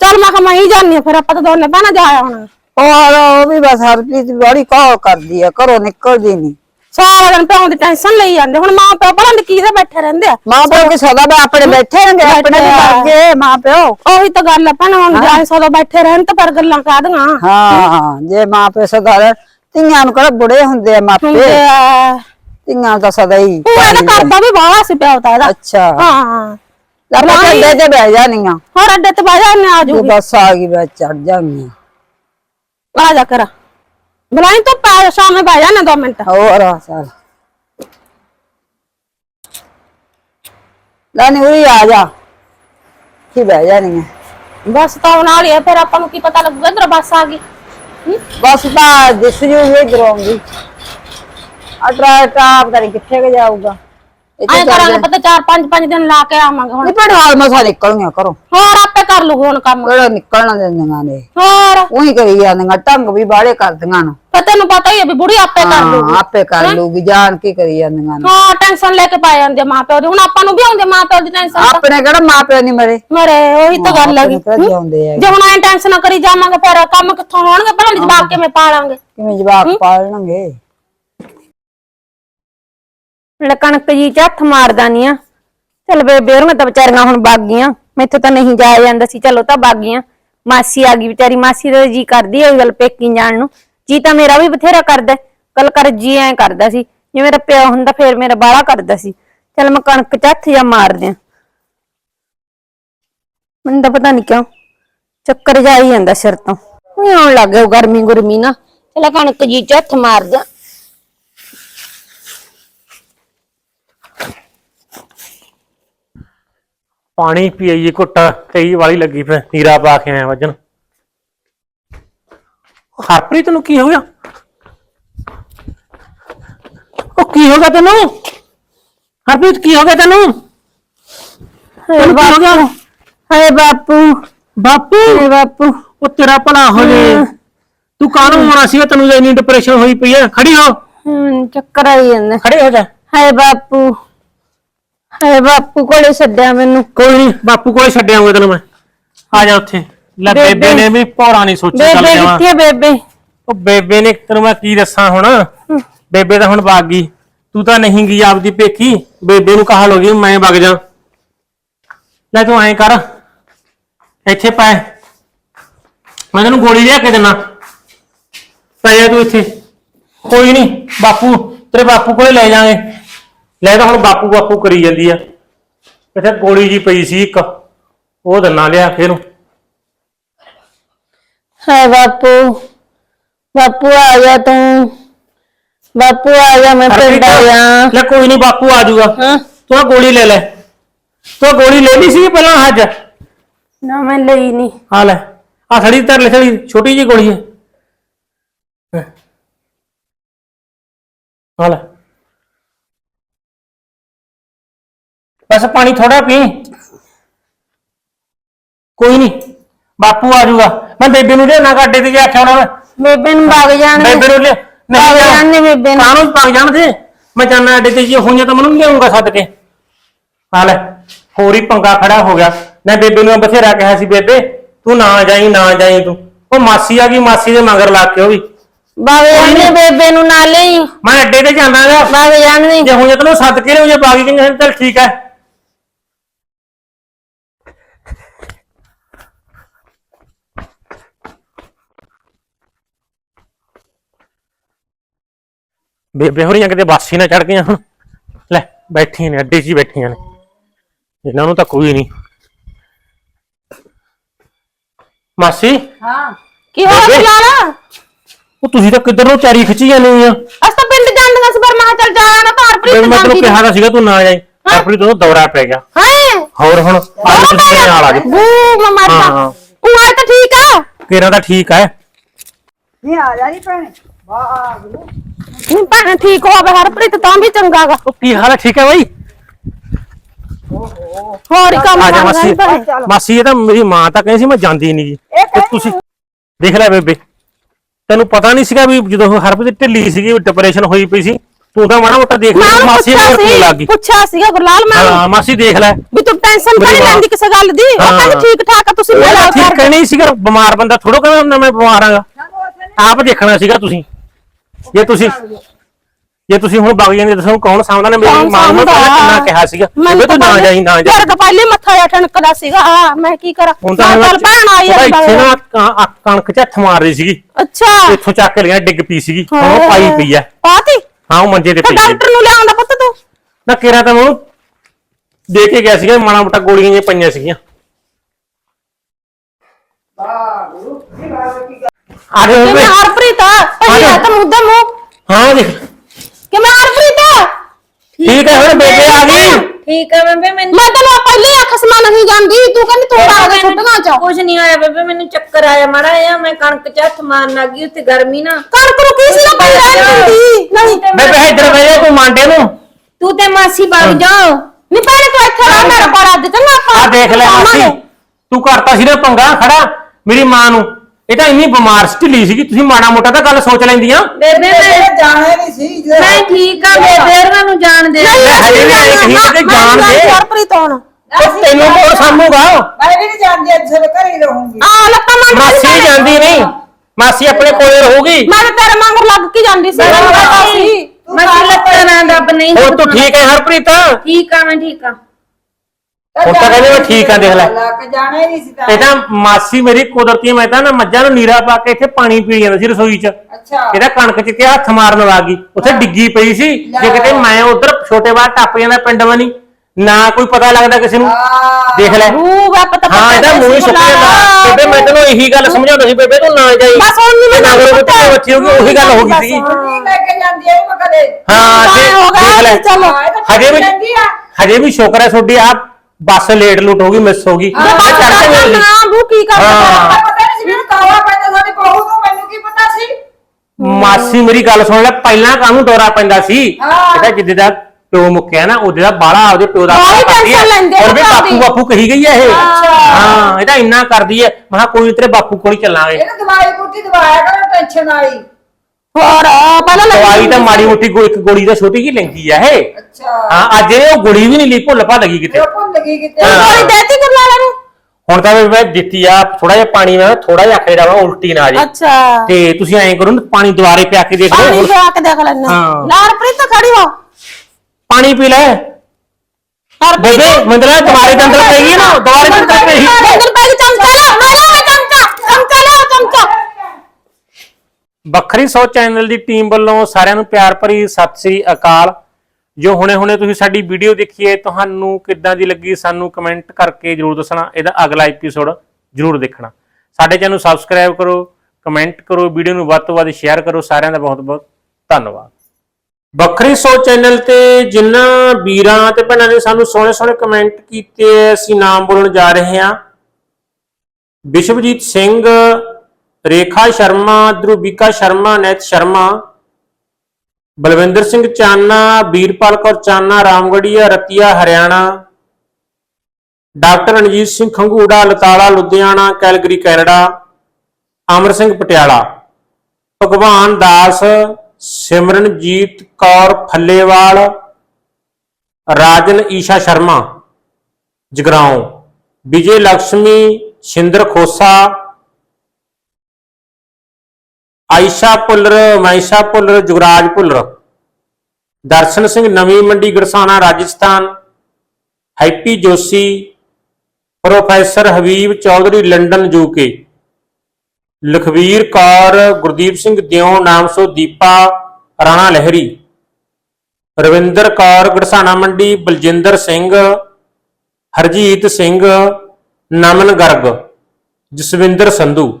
S3: ਚੱਲ ਮੈਂ ਕਿਹਾ ਮੈਂ ਹੀ ਜਾਣੀ ਫਿਰ ਆਪਾਂ ਤਾਂ ਦੋਨੇ ਭੈਣਾਂ ਜਾ ਆਉਣਾ।
S4: ਹੋਰ ਉਹ ਵੀ ਬਸ ਹਰਪ੍ਰੀਤ ਬੜੀ ਕਾਲ ਕਰਦੀ ਆ ਘਰੋਂ ਨਿਕਲਦੀ ਨਹੀਂ।
S3: ਸਾਰਾ ਦਿਨ ਪਿਓ ਦੀ ਟੈਨਸ਼ਨ ਲਈ ਜਾਂਦੇ। ਹੁਣ ਮਾਂ ਪਿਓ ਪੜਨ ਦੇ ਕੀ ਦੇ ਬੈਠੇ ਰਹਿੰਦੇ ਆ।
S4: ਮਾਂ ਪਿਓ ਕੇ ਸਦਾ ਮੈਂ ਆਪਣੇ ਬੈਠੇ ਰਹਿੰਦੇ ਆਪਣੇ ਵੀ ਮਰ ਗਏ ਮਾਂ ਪਿਓ।
S3: ਉਹੀ ਤਾਂ ਗੱਲ ਆ ਭੈਣ ਹੁਣ ਜਾਏ ਸੋ ਬੈਠੇ ਰਹਿਣ ਤੇ ਪਰ ਗੱਲਾਂ ਕਾਹਦੀਆਂ
S4: ਹਾਂ ਜੇ ਮਾਂ ਪਿਓ ਸਦਾ ਧੀਆਂ ਨੂੰ ਕਿਹੜਾ ਬੁੜੇ ਹੁੰਦੇ ਆ ਮਾਪੇ? ਧੀਆਂ ਤਾਂ ਸਦਾ ਹੀ
S3: ਉਹ ਇਹਦਾ ਕਰਦਾ ਵੀ ਬਾਹਲਾ ਸੀ ਪਿਓ ਤਾਂ ਇਹਦਾ।
S4: ਅੱਛਾ।
S3: ਹਾਂ।
S4: ਲੱਪਾ ਚੱਡੇ ਤੇ ਬਹਿ ਜਾਣੀਆਂ
S3: ਹੋਰ ਅੱਡੇ ਤੇ ਬਾਜਾ ਨੇ ਆ
S4: ਜੇ
S3: ਜੂਗੀ
S4: ਬਸ ਆ ਗਈ ਬਸ ਚੜ ਜਾਣਗੀਆਂ
S3: ਆ ਜਾ ਕਰ ਬਲਾਈ ਤੋਂ ਪਾ ਸ਼ਾਮੇ ਬਾਜਾ ਨੇ 2 ਮਿੰਟ
S4: ਹੋਰ ਆ ਚੱਲ ਲਾਨੀ ਉਰੀ ਆ ਜਾ ਕੀ ਬਹਿ ਜਾਣੀਆਂ
S3: ਬਸ ਤਾਂ ਆਉਣ ਵਾਲੀ ਆ ਫਿਰ ਆਪਾਂ ਨੂੰ ਕੀ ਪਤਾ ਲੱਗੂਗਾ ਇਧਰ ਬੱਸ ਆ ਗਈ ਹੂੰ?
S4: ਬਸ ਤਾਂ ਦਿਸ ਜੂ ਇਹ ਗਰਾਉਂਦੀ ਅਟਰਾ ਟਾਪ ਕਰੀ ਕਿੱਥੇ ਕੁ ਜਾਊਗਾ ਇੱਥੇ
S3: ਐਂ
S4: ਚੱਲ।
S3: ਕਰਾਂਗੇ
S4: ਜਾ-
S3: ਪਤਾ 4 5 5 ਦਿਨ ਲਾ ਕੇ ਆਵਾਂਗੇ ਹੁਣ।
S4: ਨਹੀਂ ਪਰ ਹਾਲ ਮਸਾ ਨਿਕਲਣੀਆਂ ਕਰੋ
S3: ਹੋਰ ਆਪੇ ਕਰ ਲੂ ਹੁਣ ਕੰਮ।
S4: ਕਿਹੜਾ ਨਿਕਲਣਾ ਦਿੰਦੀਆਂ ਨੇ।
S3: ਹੋਰ।
S4: ਉਹੀ ਕਰੀ ਜਾਂਦੀਆਂ ਢੰਗ ਵੀ ਬਾਹਲੇ ਕਰਦੀਆਂ ਨੂੰ।
S3: ਪਰ ਤੈਨੂੰ ਪਤਾ ਹੀ ਹੈ ਵੀ ਬੁੜੀ ਆਪੇ ਕਰ
S4: ਹਾਂ
S3: ਲੂਗੀ
S4: ਆਪੇ ਕਰ ਲੂਗੀ ਜਾਣ ਕੇ ਕਰੀ ਜਾਂਦੀਆਂ ਨੇ।
S3: ਹਾਂ ਟੈਨਸ਼ਨ ਲੈ ਕੇ ਪਾ ਜਾਂਦੇ ਮਾਂ ਪਿਓ ਦੀ। ਹੁਣ ਆਪਾਂ ਨੂੰ ਵੀ ਆਉਂਦੇ ਮਾਂ ਪਿਓ ਦੀ ਟੈਨਸ਼ਨ
S4: ਆਪਣੇ ਕਿਹੜਾ ਮਾਂ ਪਿਓ ਨਹੀਂ ਮਰੇ?
S3: ਮਰੇ ਉਹੀ ਤਾਂ ਗੱਲ ਹੈਗੀ। ਜੇ ਹੁਣ ਐਂ ਟੈਨਸ਼ਨ ਕਰੀ ਜਾਵਾਂਗੇ ਫਿਰ ਕੰਮ ਕਿੱਥੋਂ ਹੋਣਗੇ? ਭਲਾ ਜਵਾਬ ਕਿਵੇਂ ਪਾਲਾਂਗੇ?
S4: ਕਿਵੇਂ ਜਵਾਬ ਪਾਲਣਗੇ?
S2: ਜਿਹੜਾ ਕਣਕ ਜੀ ਚ ਹੱਥ ਮਾਰਦਾ ਨਹੀਂ ਆ। ਚੱਲ ਬੇਬੇ ਹੋਰਾਂ ਤਾਂ ਵਿਚਾਰੀਆਂ ਹੁਣ ਵਗ ਗਈਆਂ। ਮੈਥੋਂ ਤਾਂ ਨਹੀਂ ਜਾਇਆ ਜਾਂਦਾ ਸੀ। ਚਲੋ ਤਾਂ ਵਗ ਗਈਆਂ। ਮਾਸੀ ਆ ਗਈ ਵਿਚਾਰੀ। ਮਾਸੀ ਦਾ ਜੀ ਕਰਦੀ ਹੈ ਗੱਲ ਪੇਕੀ ਜਾਣ ਨੂੰ। ਜੀ ਤਾਂ ਮੇਰਾ ਵੀ ਬਥੇਰਾ ਕਰਦਾ। ਕੱਲ ਕਰ ਜੀ ਐ ਕਰਦਾ ਸੀ। ਜੇ ਮੇਰਾ ਪਿਆ ਹੁੰਦਾ ਫੇਰ ਮੇਰਾ ਬਾਹਲਾ ਕਰਦਾ ਸੀ। ਚੱਲ ਮੈਂ ਕਣਕ ਚ ਹੱਥ ਜਾਂ ਮਾਰ ਦਿਆਂ। ਮੈਨੂੰ ਤਾਂ ਪਤਾ ਨਹੀਂ ਕਿਉਂ ਚੱਕਰ ਜਾ ਹੀ ਜਾਂਦਾ ਸਿਰ ਤੋਂ। ਉਹ ਆਉਣ ਲੱਗ ਗਿਆ ਗਰਮੀ ਗੁਰਮੀ ਨਾ ਚਲ ਕਣਕ ਜੀ ਚ ਹੱਥ ਮਾਰ ਦਿਆਂ।
S1: ਪਾਣੀ ਪੀਈਏ ਘੁੱਟ ਕਈ ਵਾਲੀ ਲੱਗੀ ਫੇ ਨੀਰਾ ਪਾ ਕੇ ਆਇਆ ਵਜਨ ਹਰਪ੍ਰੀਤ ਨੂੰ ਕੀ ਹੋ ਗਿਆ? ਉਹ ਕੀ ਹੋ ਗਿਆ ਤੈਨੂੰ? ਹਰਪ੍ਰੀਤ ਕੀ ਹੋ ਗਿਆ ਤੈਨੂੰ? ਤੈਨੂੰ ਕੀ ਹੋ ਗਿਆ?
S2: ਹਾਏ ਬਾਪੂ।
S1: ਬਾਪੂ?
S2: ਹਾਏ ਬਾਪੂ।
S1: ਉਹ ਤੇਰਾ ਭਲਾ ਹੋ ਜੇ। ਤੂੰ ਕਾਹਨੂੰ ਹੋਣਾ ਸੀਗਾ? ਤੈਨੂੰ ਇੰਨੀ ਡਿਪਰੈਸ਼ਨ ਹੋਈ ਪਈ ਹੈ ਖੜੀ ਹੋ।
S2: ਹਮ, ਚੱਕਰ ਆਈ ਜਾਂਦਾ।
S1: ਖੜੇ ਹੋ ਜਾ।
S2: ਹਾਏ ਬਾਪੂ। ਹਾਏ ਬਾਪੂ ਕੋਲੇ ਛੱਡਿਆ ਮੈਨੂੰ।
S1: ਕੋਈ ਨਹੀਂ ਬਾਪੂ ਕੋਲੇ ਛੱਡਿਆ ਆਉਂਗਾ ਤੈਨੂੰ ਮੈਂ। ਆ ਜਾ ਉੱਥੇ। ਲੈ
S2: ਬੇਬੇ।
S1: ਬੇਬੇ ਨੇ ਵੀ ਭੌਰਾ ਨਹੀਂ ਸੋਚੀ ਚੱਲ
S2: ਬੇਬੇ
S1: ਜਾਵਾਂ।
S2: ਕਿੱਥੇ ਆ ਬੇਬੇ?
S1: ਉਹ ਬੇਬੇ ਨੇ ਤੈਨੂੰ ਮੈਂ ਕੀ ਦੱਸਾਂ ਹੁਣ? ਬੇਬੇ ਤਾਂ ਹੁਣ ਵਗ ਗਈ ਤੂੰ ਤਾਂ ਨਹੀਂ ਗਈ ਆਪਦੀ ਪੇਕੀ ਬੇਬੇ ਨੂੰ ਕਹਾ ਲੋਗੀ ਮੈਂ ਵਗ ਜਾ। ਲੈ ਤੂੰ ਐਂ ਕਰ। ਇੱਥੇ ਪੈ। ਮੈਂ ਤੈਨੂੰ ਗੋਲੀ ਲਿਆ ਕੇ ਦੇਣਾ ਪੈ ਜਾ ਤੂੰ ਇੱਥੇ। ਕੋਈ ਨਹੀਂ ਬਾਪੂ ਤੇਰੇ ਬਾਪੂ ਕੋਲੇ ਲੈ ਜਾਾਂਗੇ ਲੈ ਤਾਂ ਹੁਣ ਬਾਪੂ ਬਾਪੂ ਕਰੀ ਜਾਂਦੀ ਆ। ਇੱਥੇ ਗੋਲੀ ਜੀ ਪਈ ਸੀ ਇੱਕ। ਉਹ ਦੰਨਾ ਲਿਆ ਕੇ ਇਹਨੂੰ।
S2: ਹਾਏ ਬਾਪੂ ਬਾਪੂ ਆ ਜਾ ਤੂੰ। ਬਾਪੂ ਆ ਜਾ ਮੈਂ ਪਿੰਡ ਆ ਜਾ।
S1: ਲੈ ਕੋਈ ਨਹੀਂ ਬਾਪੂ ਆ ਜਾਊਗਾ।
S2: ਹਾਂ।
S1: ਤੂੰ ਆਹ ਗੋਲੀ ਲੈ ਲੈ। ਤੂੰ ਆਹ ਗੋਲੀ ਲੈ ਲਈ ਸੀ ਪਹਿਲਾਂ ਅੱਜ?
S2: ਨਾ ਮੈਂ ਲਈ ਨਹੀਂ
S1: ਆ ਲੈ ਆ ਥੜੀ ਤਰ ਲੈ ਥੜੀ ਛੋਟੀ ਜੀ ਗੋਲੀ ਹੈ। ਹੈਂ। ਆ ਲੈ। ਬਸ ਪਾਣੀ ਥੋੜਾ ਪੀ। ਕੋਈ ਨਹੀਂ ਬਾਪੂ ਆ ਜਾਊਗਾ। ਮੈਂ ਬੇਬੇ ਨੂੰ ਲਿਆਣਾ ਗੱਡੇ ਤੇ ਜਾ ਆਖਿਆ ਹੋਣਾ ਮੈਂ।
S2: ਬੇਬੇ ਨੂੰ ਵਗ ਜਾਣ
S1: ਬੇਬੇ ਨੂੰ ਲਿਆ
S2: ਵਗ ਜਾਣ ਦੇ ਬੇਬੇ ਨੂੰ।
S1: ਕਾਹਨੂੰ ਪਾ ਜਾਣ ਦੇ ਮੈਂ ਜਾਣਾ ਅੱਡੇ ਤੇ ਜੇ ਹੋਈਆਂ ਤਾਂ ਮੈਨੂੰ ਲਿਆਉਂਗਾ ਸੱਦ ਕੇ। ਆ ਲੈ ਹੋਰ ਹੀ ਪੰਗਾ ਖੜਾ ਹੋ ਗਿਆ। ਮੈਂ ਬੇਬੇ ਨੂੰ ਬਥੇਰਾ ਕਿਹਾ ਸੀ ਬੇਬੇ ਤੂੰ ਨਾ ਜਾਈ ਨਾ ਜਾਈ ਤੂੰ। ਉਹ ਮਾਸੀ ਆ ਗਈ ਮਾਸੀ ਦੇ ਮਗਰ ਲੱਗ ਕੇ ਉਹ ਵੀ।
S2: ਵਗ ਜਾਣ ਦੇ ਬੇਬੇ ਨੂੰ ਨਾਲ ਲਈ
S1: ਮੈਂ ਅੱਡੇ ਤੇ ਜਾਂਦਾ ਗਾ।
S2: ਵਗ ਜਾਣ ਦੇ
S1: ਜੇ ਹੋਈਆਂ ਤੈਨੂੰ ਸੱਦ ਕੇ ਲਿਆਉਂ ਜੇ ਬਾਗੀ ਕਹਿੰਦੇ ਚੱਲ ਠੀਕ ਹੈ। ਬੇਬੇ ਹੋਰੀਆਂ ਕਿਤੇ ਬਾਸੀ ਨਾ ਚੜ ਗਈਆਂ ਹੁਣ। ਲੈ ਬੈਠੀਆਂ ਨੇ ਅੱਡੇ 'ਚ ਹੀ ਬੈਠੀਆਂ ਨੇ। ਇਹਨਾਂ ਨੂੰ ਤਾਂ ਕੋਈ ਨਹੀਂ। ਮਾਸੀ?
S3: ਕੀ ਹੋਇਆ
S1: ਬੇਬੇ। ਉਹ ਤੁਸੀਂ ਤਾਂ ਕਿੱਧਰ ਨੂੰ ਚਾਰੀ ਖਿੱਚੀ ਜਾਂਦੇ ਹੋ
S3: ਅਸ ਤਾਂ ਪਿੰਡ ਜਾਂਦੀਆਂ ਸੀ ਪਰ ਮੈਂ ਕਿਹਾ ਚੱਲ ਜਾਣਾ ਨਾ ਹਰਪ੍ਰੀਤ
S1: ਮੈਂ ਤੈਨੂੰ ਕਿਹਾ ਤਾਂ ਸੀਗਾ ਤੂੰ ਨਾ ਜਾਈ ਹਰਪ੍ਰੀਤ ਨੂੰ ਦੌਰਾ ਪੈ ਗਿਆ।
S3: ਹੈ?
S1: ਹੋਰ ਹੁਣ ਅੱਜ ਤੁਸੀਂ ਮੇਰੇ ਨਾਲ ਆ ਗਏ।
S3: ਬੂ ਮੈਂ ਮਰ
S1: ਹਾਂ,
S3: ਜਾ।
S1: ਹਾਂ।
S3: ਉਹ ਆ ਤਾਂ ਠੀਕ ਆ।
S1: ਕੇਰਾ ਤਾਂ ਠੀਕ ਹੈ
S4: ਨਹੀਂ ਆ ਜਾ ਨਹੀਂ ਭੈਣੇ। ਵਾਹ
S3: ਨਹੀਂ ਭੈਣ ਠੀਕ ਹੋਵੇ ਹਰਪ੍ਰੀਤ ਤਾਂ ਵੀ ਚੰਗਾ ਗਾ
S1: ਉਹ ਕੀ ਹਾਲ ਹੈ ਠੀਕ ਹੈ ਬਾਈ?
S3: ਹੋਰ ਹੀ ਕੰਮ
S1: ਆ ਜਾ
S3: ਕਰ
S1: ਮਾਸੀ। ਇਹ ਤਾਂ ਮੇਰੀ ਮਾਂ ਤਾਂ ਕਹਿੰਦੀ ਸੀ ਮੈਂ ਜਾਂਦੀ ਨਹੀਂ ਜੀ
S4: ਇਹ
S1: ਤੇ ਤੁਸੀਂ ਦੇਖ ਲੈ ਬੇਬੇ ਤੈਨੂੰ ਪਤਾ ਨਹੀਂ ਸੀਗਾ ਵੀ ਜਦੋਂ ਹਰਪ੍ਰੀਤ ਢਿੱਲੀ ਸੀਗੀ ਡਿਪਰੈਸ਼ਨ ਹੋਈ ਪਈ ਸੀ ਤੂੰ ਤਾਂ ਮਾੜਾ ਮੋਟਾ ਦੇਖ
S3: ਮੈਂ ਉਹਨੂੰ
S1: ਮਾਸੀ
S3: ਪੁੱਛਿਆ
S1: ਕਿਉਂ ਲੱਗ
S3: ਸੀ
S1: ਗਈ।
S3: ਪੁੱਛਿਆ ਸੀਗਾ ਗੁਰਲਾਲ ਮੈਂ
S1: ਹਾਂ ਮਾਸੀ ਦੇਖ ਲੈ।
S3: ਵੀ ਤੂੰ ਟੈਨਸ਼ਨ
S1: ਮੇਰੀ
S3: ਨਹੀਂ
S1: ਮਾਂ-
S3: ਲੈਂਦੀ ਕਿਸੇ ਗੱਲ ਦੀ? ਉਹ
S1: ਹਾਂ।
S3: ਕਹਿੰਦੀ ਠੀਕ ਠਾਕ ਆ ਤੁਸੀਂ
S1: ਉਹ ਤਾਂ ਠੀਕ ਕਹਿਣੀ ਸੀਗਾ ਬਿਮਾਰ ਬੰਦਾ ਥੋੜਾ ਕਹਿੰਦਾ ਹੁੰਦਾ ਮੈਂ ਬਿਮਾਰ ਆਂਗਾ ਆਪ ਦੇਖਣਾ ਸੀਗਾ ਤੁਸੀਂ। ਜੇ ਤੁਸੀਂ ਜੇ ਤੁਸੀਂ ਹੁਣ ਵਗ ਜਾਂਦੇ ਦੱਸੋ ਕੌਣ ਸਾਹਮਣਾ ਨੇ ਮੇਰੀ ਮਾਂ ਨੂੰ ਪਹਿਲਾਂ ਕਿੰਨਾ ਕਿਹਾ ਸੀਗਾ। ਬੇਬੇ ਤੂੰ ਨਾ ਜਾਈ ਨਾ ਜਾਈ।
S3: ਯਾਰ ਪਹਿਲੇ ਮੱਥਾ ਜਿਹਾ ਠਣਕਦਾ ਸੀਗਾ। ਹਾਂ, ਮੈਂ ਕੀ ਕਰਾਂ?
S1: ਹੁਣ ਤਾਂ
S3: ਚੱਲ ਭੈਣ ਆਈ ਆ
S1: ਇੱਥੇ ਨਾ ਕਣਕ ਚ ਹੱਥ ਮਾਰ ਰਹੀ ਸੀਗੀ।
S3: ਅੱਛਾ।
S1: ਇੱਥੋਂ ਚੱਕ ਕੇ ਲਿਆ ਡਿੱਗ ਪਈ ਸੀਗੀ। ਹੁਣ ਉਹ ਪਾਈ ਪਈ ਆ।
S3: ਪਾਤੀ?
S1: ਹਾਂ ਉਹ ਮੰਜੇ ਤੇ
S3: ਤੇ
S1: ਪਈ
S3: ਡਾਕਟਰ ਨੂੰ ਲਿਆਉਂਦਾ ਪੁੱਤ ਤੂੰ।
S1: ਨਾ ਕਿਰਾ ਤਾਂ ਮੈਂ ਉਹਨੂੰ ਦੇ ਕੇ ਗਿਆ ਸੀਗਾ ਮਾੜਾ ਮੋਟਾ ਗੋਲੀਆਂ ਜਿਹੀਆਂ ਪਈਆਂ ਸੀਗੀਆਂ। ਆ ਜਾ
S3: ਕਿ
S1: ਬੇਬੇ
S3: ਮੈਂ ਹਰਪ੍ਰੀਤ ਆ ਪਹਿਲੇ
S1: ਆ ਜਾ।
S3: ਤਾਂ ਮੁੱਦਾ ਮੂੰਹ।
S1: ਹਾਂ ਦੇਖ।
S3: ਕਿ ਮੈਂ ਹਰਪ੍ਰੀਤ? ਆ
S1: ਠੀਕ ਹੈ ਹੁਣ ਬੇਬੇ ਆ ਗਈ।
S2: ਠੀਕ ਆ ਬੇਬੇ ਮੈਨੂੰ
S3: ਮੈਂ ਤੈਨੂੰ ਪਹਿਲੇ ਆਖ ਸਮਾ ਨਹੀਂ ਜਾਂਦੀ। ਤੂੰ ਕਹਿੰਦੀ ਤੂੰ ਆ ਕੇ ਛੁੱਟੀਆਂ ਚ।
S2: ਕੁਝ ਨਹੀਂ ਹੋਇਆ ਬੇਬੇ ਮੈਨੂੰ ਚੱਕਰ ਆਇਆ ਮਾੜਾ ਆ ਮੈਂ ਕਣਕ ਚ ਹੱਥ ਮਾਰਨ ਲੱਗੀ ਉੱਤੇ ਗਰਮੀ ਨਾ।
S3: ਕਣਕ ਨੂੰ ਕੀ ਸੀ ਨਾ ਪਹਿਲੇ ਰਹਿਣ ਦਿੰਦੀ ਨਹੀਂ
S1: ਬੇਬੇ ਇੱਧਰ ਬਹਿ ਜਾ ਤੂੰ ਮਾਂਡੇ ਨੂੰ।
S2: ਤੂੰ ਤੇ ਮਾਸੀ ਵਗ ਜਾਓ
S3: ਨਹੀਂ ਪਹਿਲੇ ਤੂੰ ਇੱਥੇ ਰਹਿ ਮੇਰੇ ਕੋਲ ਅੱਜ ਚੰਗਾ ਆਪਾਂ
S1: ਆ ਦੇਖ ਲੈ ਮਾਸੀ।
S3: ਆਵਾਂਗੇ।
S1: ਤੂੰ ਕਰਤਾ ਸੀ ਨਾ ਪੰਗਾ ਖੜਾ ਮੇਰੀ ਮਾਂ ਨੂੰ। ਇਹ ਤਾਂ ਇੰਨੀ ਬਿਮਾਰ ਸੀ ਢਿੱਲੀ ਸੀਗੀ ਤੁਸੀਂ ਮਾੜਾ ਮੋਟਾ ਤਾਂ ਗੱਲ ਸੋਚ ਲੈਂਦੀਆਂ।
S2: ਬੇਬੇ ਮੈਂ
S4: ਜਾਣੇ ਨਹੀਂ ਸੀ ਜਦੋਂ-
S2: ਮੈਂ ਠੀਕ ਆ ਬੇਬੇ ਉਹਨਾਂ ਨੂੰ ਜਾਣ ਦੇ।
S3: ਨਹੀਂ,
S1: ਮੈਂ ਹਜੇ ਵੀ ਆਏ ਕਹੀ ਤੇ
S3: ਮੈਂ
S1: ਜਾਣ
S3: ਨਹੀਂ
S1: ਦੇ।
S3: ਹਰਪ੍ਰੀਤ ਹੁਣ।
S1: ਉਹ ਤੈਨੂੰ ਕੌਣ ਸਾਂਭੂਗਾ।
S4: ਮੈਂ ਵੀ ਨਹੀਂ ਜਾਣਦੀ ਅੱਜ ਤੁਹਾਡੇ ਘਰੇ ਹੀ ਰਹੂੰਗੀ।
S3: ਆ ਲੱਤਾਂ ਮੰਗ
S1: ਮਾਸੀ ਜਾਂਦੀ ਨਹੀਂ। ਮਾਸੀ ਆਪਣੇ ਕੋਲੇ ਰਹੂਗੀ।
S3: ਮੈਂ ਤਾਂ ਤੇਰੇ ਮੰਗ ਲੱਗ ਕੇ ਜਾਂਦੀ ਸੀ। ਸੀ
S2: ਮਾਸੀ ਲੱਤਾਂ ਨਾ ਦੱਬ ਨਹੀਂ
S1: ਹੋਰ ਤੂੰ ਠੀਕ ਹੈ ਹਰਪ੍ਰੀਤ?
S2: ਠੀਕ ਆ ਮੈਂ ਠੀਕ ਆ।
S1: ਹੁਣ ਤਾਂ ਕਹਿੰਦੇ ਮੈਂ ਠੀਕ ਆ, ਦੇਖ ਲੈ।
S4: ਲੱਗ ਜਾਣਾ ਹੀ ਨਹੀਂ ਸੀ ਤਾਂ।
S1: ਇਹ ਤਾਂ ਮਾਸੀ ਮੇਰੀ ਕੁਦਰਤੀ ਮੈਂ ਤਾਂ ਨਾ ਮੱਝਾਂ ਨੂੰ ਨੀਰਾ ਪਾ ਕੇ ਇੱਥੇ ਪਾਣੀ ਪੀ ਜਾਂਦਾ ਸੀ ਰਸੋਈ 'ਚ।
S4: ਅੱਛਾ।
S1: ਇਹਦਾ ਕਣਕ 'ਚ ਤੇ ਹੱਥ ਮਾਰਨ ਲੱਗ ਗਈ। ਉੱਥੇ ਡਿੱਗੀ ਪਈ ਸੀ। ਜੇ ਕਿਤੇ ਮੈਂ ਉਧਰ ਛੋਟੇ ਬਾਹਰ ਟੱਪ ਜਾਂਦਾ ਪਿੰਡ ਵਨੀ ਨਾ ਕੋਈ ਪਤਾ ਲੱਗਦਾ ਕਿਸੇ ਨੂੰ। ਦੇਖ ਲੈ।
S3: ਉਹ ਵਾ ਪਤਾ
S1: ਹਾਂ ਇਹਦਾ ਮੂੰਹ ਹੀ ਸੁੱਕ ਜਾਂਦਾ ਬੇਬੇ ਮੈਂ ਤੈਨੂੰ ਇਹੀ ਗੱਲ ਸਮਝਾਉਂਦਾ ਸੀ ਬੇਬੇ ਤੂੰ ਨਾ ਜਾਈ।
S3: ਬਸ ਹੁਣ ਨੀ ਮੈਨੂੰ
S1: ਨਾ
S3: ਪਤਾ।
S1: ਪਤਾ ਬੱਚੀ ਹੋਗੀ ਉਹੀ ਗੱਲ ਹੋ ਗਈ ਸੀ।
S4: ਲੈ ਕੇ ਜਾਂਦੀ ਐ ਮੈਂ ਕਦੇ?
S1: ਹਾਂ
S3: ਤਾਂ
S1: ਦੇ-
S3: ਹੋ
S1: ਦੇਖ ਲੈ।
S3: ਚਲੋ।
S4: ਹਾਂ, ਇਹ
S1: ਹਜੇ ਵੀ ਹਜੇ ਵੀ ਸ਼ੁਕਰ ਹੈ ਤੁਹਾਡੀ ਆ ਬੱਸ ਲੇਟ ਲੂਟ ਹੋ ਗਈ ਮਿਸ ਹੋ ਗਈ। ਮੈਂ ਚੜ ਕੇ ਮਿਲ ਲਈ
S3: ਨਾ। ਬੂ ਕੀ ਕਰਦਾ?
S1: ਹਾਂ।
S4: ਪਤਾ ਨਹੀਂ ਮੈਨੂੰ ਕਾਵਾ ਪੈਂਦਾ ਸਾਡੀ ਬਹੂ ਨੂੰ ਮੈਨੂੰ ਕੀ ਪਤਾ ਸੀ?
S1: ਮਾਸੀ ਮੇਰੀ ਗੱਲ ਸੁਣ ਲੈ ਪਹਿਲਾਂ ਕਾਹਨੂੰ ਦੌਰਾ ਪੈਂਦਾ ਸੀ?
S4: ਹਾਂ।
S1: ਇਹਦਾ ਜਿੱਦੇ ਦਾ ਪਿਓ ਮੁੱਕਿਆ ਨਾ ਉਹਦੇ ਦਾ ਬਾਲਾ ਉਹਦੇ ਪਿਓ ਦਾ
S3: ਬਾਹਲੀ
S1: ਬਾਹਲਾ ਕਰਦੀ ਹੈ।
S3: tension ਲੈਂਦੇ ਆ
S1: ਹੋਰ ਵੀ
S3: ਉਹਦੀ।
S1: ਬਾਪੂ ਬਾਪੂ ਕਹੀ ਗਈ ਹੈ ਇਹ। ਹਾਂ। ਇਹਦਾ ਇੰਨਾ ਕਰਦੀ ਹੈ। ਮੈਂ ਕਿਹਾ ਕੋਈ ਨੀ, ਤੇਰੇ ਬਾਪੂ ਕੋਲ ਹੀ ਚੱਲਾਂਗੇ।
S4: ਇਹਨੂੰ ਦਵਾਈ ਬੂਟੀ ਦਵਾਇਆ ਕਰੋ ਟੈਨਸ਼ਨ ਵਾਲੀ।
S3: ਹੋਰ ਪਹਿਲਾਂ ਲੱਗੀ
S1: ਦਵਾਈ ਤਾਂ ਮਾੜੀ ਮੋਟੀ ਗੋ- ਇੱਕ ਗੋਲੀ ਤਾਂ ਛੋਟੀ ਜੀ ਲੈਂਦੀ ਆ ਇਹ।
S4: ਅੱਛਾ।
S1: ਹਾਂ ਅੱਜ ਇਹ ਉਹ ਗੋਲੀ ਵੀ ਨਹੀਂ ਲਈ ਭੁੱਲ ਭੱਲ ਗਈ ਕਿਤੇ।
S4: ਇਹ ਭੁੱਲ ਗਈ ਕਿਤੇ।
S1: ਹਾਂ।
S3: ਕੋਈ ਦੇਤੀ ਕਰ ਲਾ ਨੂੰ?
S1: ਹੁਣ ਤਾਂ ਮੈਂ ਦਿੱਤੀ ਆ ਥੋੜਾ ਜਿਹਾ ਪਾਣੀ ਮੈਂ ਥੋੜਾ ਜਿਹਾ ਆਖੇ ਜਾਵਾਂ ਉਲਟੀ ਨਾ ਆ ਜੇ
S3: ਅੱਛਾ।
S1: ਤੇ ਤੁਸੀਂ ਐਂ ਕਰੋ ਨਾ ਪਾਣੀ ਦੁਆਰੇ ਪਿਆ ਕੇ ਦੇਖ
S3: ਪਾਣੀ
S1: ਲਓ
S3: ਲਿਆ ਕੇ ਦੇਖ ਲੈਣਾ
S1: ਹਾਂ।
S3: ਲਾਰਪ੍ਰੀਤ ਤਾਂ ਖੜੀ ਹੋ।
S1: ਪਾਣੀ ਪੀ ਲੈ।
S3: ਹਰਪ੍ਰੀਤ
S1: ਬੇਬੇ ਮੰਦਰਾ ਦੁਆਰੇ ਦੇ ਅੰਦਰ ਪਈ ਹੈ ਨਾ ਦੁਆਰੇ ਦੇ ਅੰਦਰ ਪਈ
S3: ਅੰਦਰ ਪੈ ਗਈ ਚਮਚਾ ਲੈ ਮੈਂ ਲਿਆ ਚਮਚਾ ਚਮਚਾ ਲਿਆ ਚਮਚਾ
S1: ਵੱਖਰੀ ਸੌ ਚੈਨਲ ਦੀ ਟੀਮ ਵੱਲੋਂ ਸਾਰਿਆਂ ਨੂੰ ਪਿਆਰ ਭਰੀ ਸਤਿ ਸ੍ਰੀ ਅਕਾਲ। ਜੋ ਹੁਣੇ-ਹੁਣੇ ਤੁਸੀਂ ਸਾਡੀ ਵੀਡੀਓ ਦੇਖੀ ਹੈ ਤੁਹਾਨੂੰ ਕਿੱਦਾਂ ਦੀ ਲੱਗੀ ਸਾਨੂੰ ਕਮੈਂਟ ਕਰਕੇ ਜਰੂਰ ਦੱਸਣਾ। ਇਹਦਾ ਅਗਲਾ ਐਪੀਸੋਡ ਜਰੂਰ ਦੇਖਣਾ। ਸਾਡੇ ਚੈਨਲ ਨੂੰ ਸਬਸਕ੍ਰਾਈਬ ਕਰੋ ਕਮੈਂਟ ਕਰੋ, ਵੀਡੀਓ ਨੂੰ ਵੱਧ ਤੋਂ ਵੱਧ ਸ਼ੇਅਰ ਕਰੋ। ਸਾਰਿਆਂ ਦਾ ਬਹੁਤ-ਬਹੁਤ ਧੰਨਵਾਦ। ਵੱਖਰੀ ਸੌ ਚੈਨਲ ਤੇ ਜਿਨ੍ਹਾਂ ਵੀਰਾਂ ਤੇ ਭੈਣਾਂ ਨੇ ਸਾਨੂੰ ਸੋਹਣੇ-ਸੋਹਣੇ ਕਮੈਂਟ ਕੀਤੇ, ਅਸੀਂ ਨਾਮ ਬੋਲਣ ਜਾ ਰਹੇ ਹਾਂ। Vishwajit Singh Rekha Sharma, Dhruvika Sharma, Nait Sharma, Balwinder Singh Chana Veerpal Kaur Chana Ramgarhia Ratia, Haryana, doctor Ranjit Singh Khangura, Latala, Ludhiana, Calgary, Canada, Amar Singh Patiala, Bhagwan Das, Simranjit Kaur Fallewal, ਰਾਜਨ ਈਸ਼ਾ ਸ਼ਰਮਾ, ਜਗਰਾਉਂ, ਵਿਜੇ ਲక్ష్ਮੀ ਸ਼ਿੰਦਰ ਖੋਸਾ ਆਇਸ਼ਾ ਭੁੱਲਰ ਮੈਸ਼ਾ ਭੁੱਲਰ, ਜੁਗਰਾਜ ਭੁੱਲਰ। ਦਰਸ਼ਨ ਸਿੰਘ ਨਵੀਂ ਮੰਡੀ, Garsana, Rajasthan. Happy Joshi, professor Habib Chaudhary, London UK Lakhvir Kaur, Gurdeep Singh Deo ਨਾਮਸੋ Deepa, Rana ਲਹਿਰੀ। ਰਵਿੰਦਰ ਕੌਰ, ਗੜਸਾਣਾ ਮੰਡੀ, ਬਲਜਿੰਦਰ ਸਿੰਘ, ਹਰਜੀਤ ਸਿੰਘ, ਨਮਨ ਗਰਗ, ਜਸਵਿੰਦਰ ਸੰਧੂ।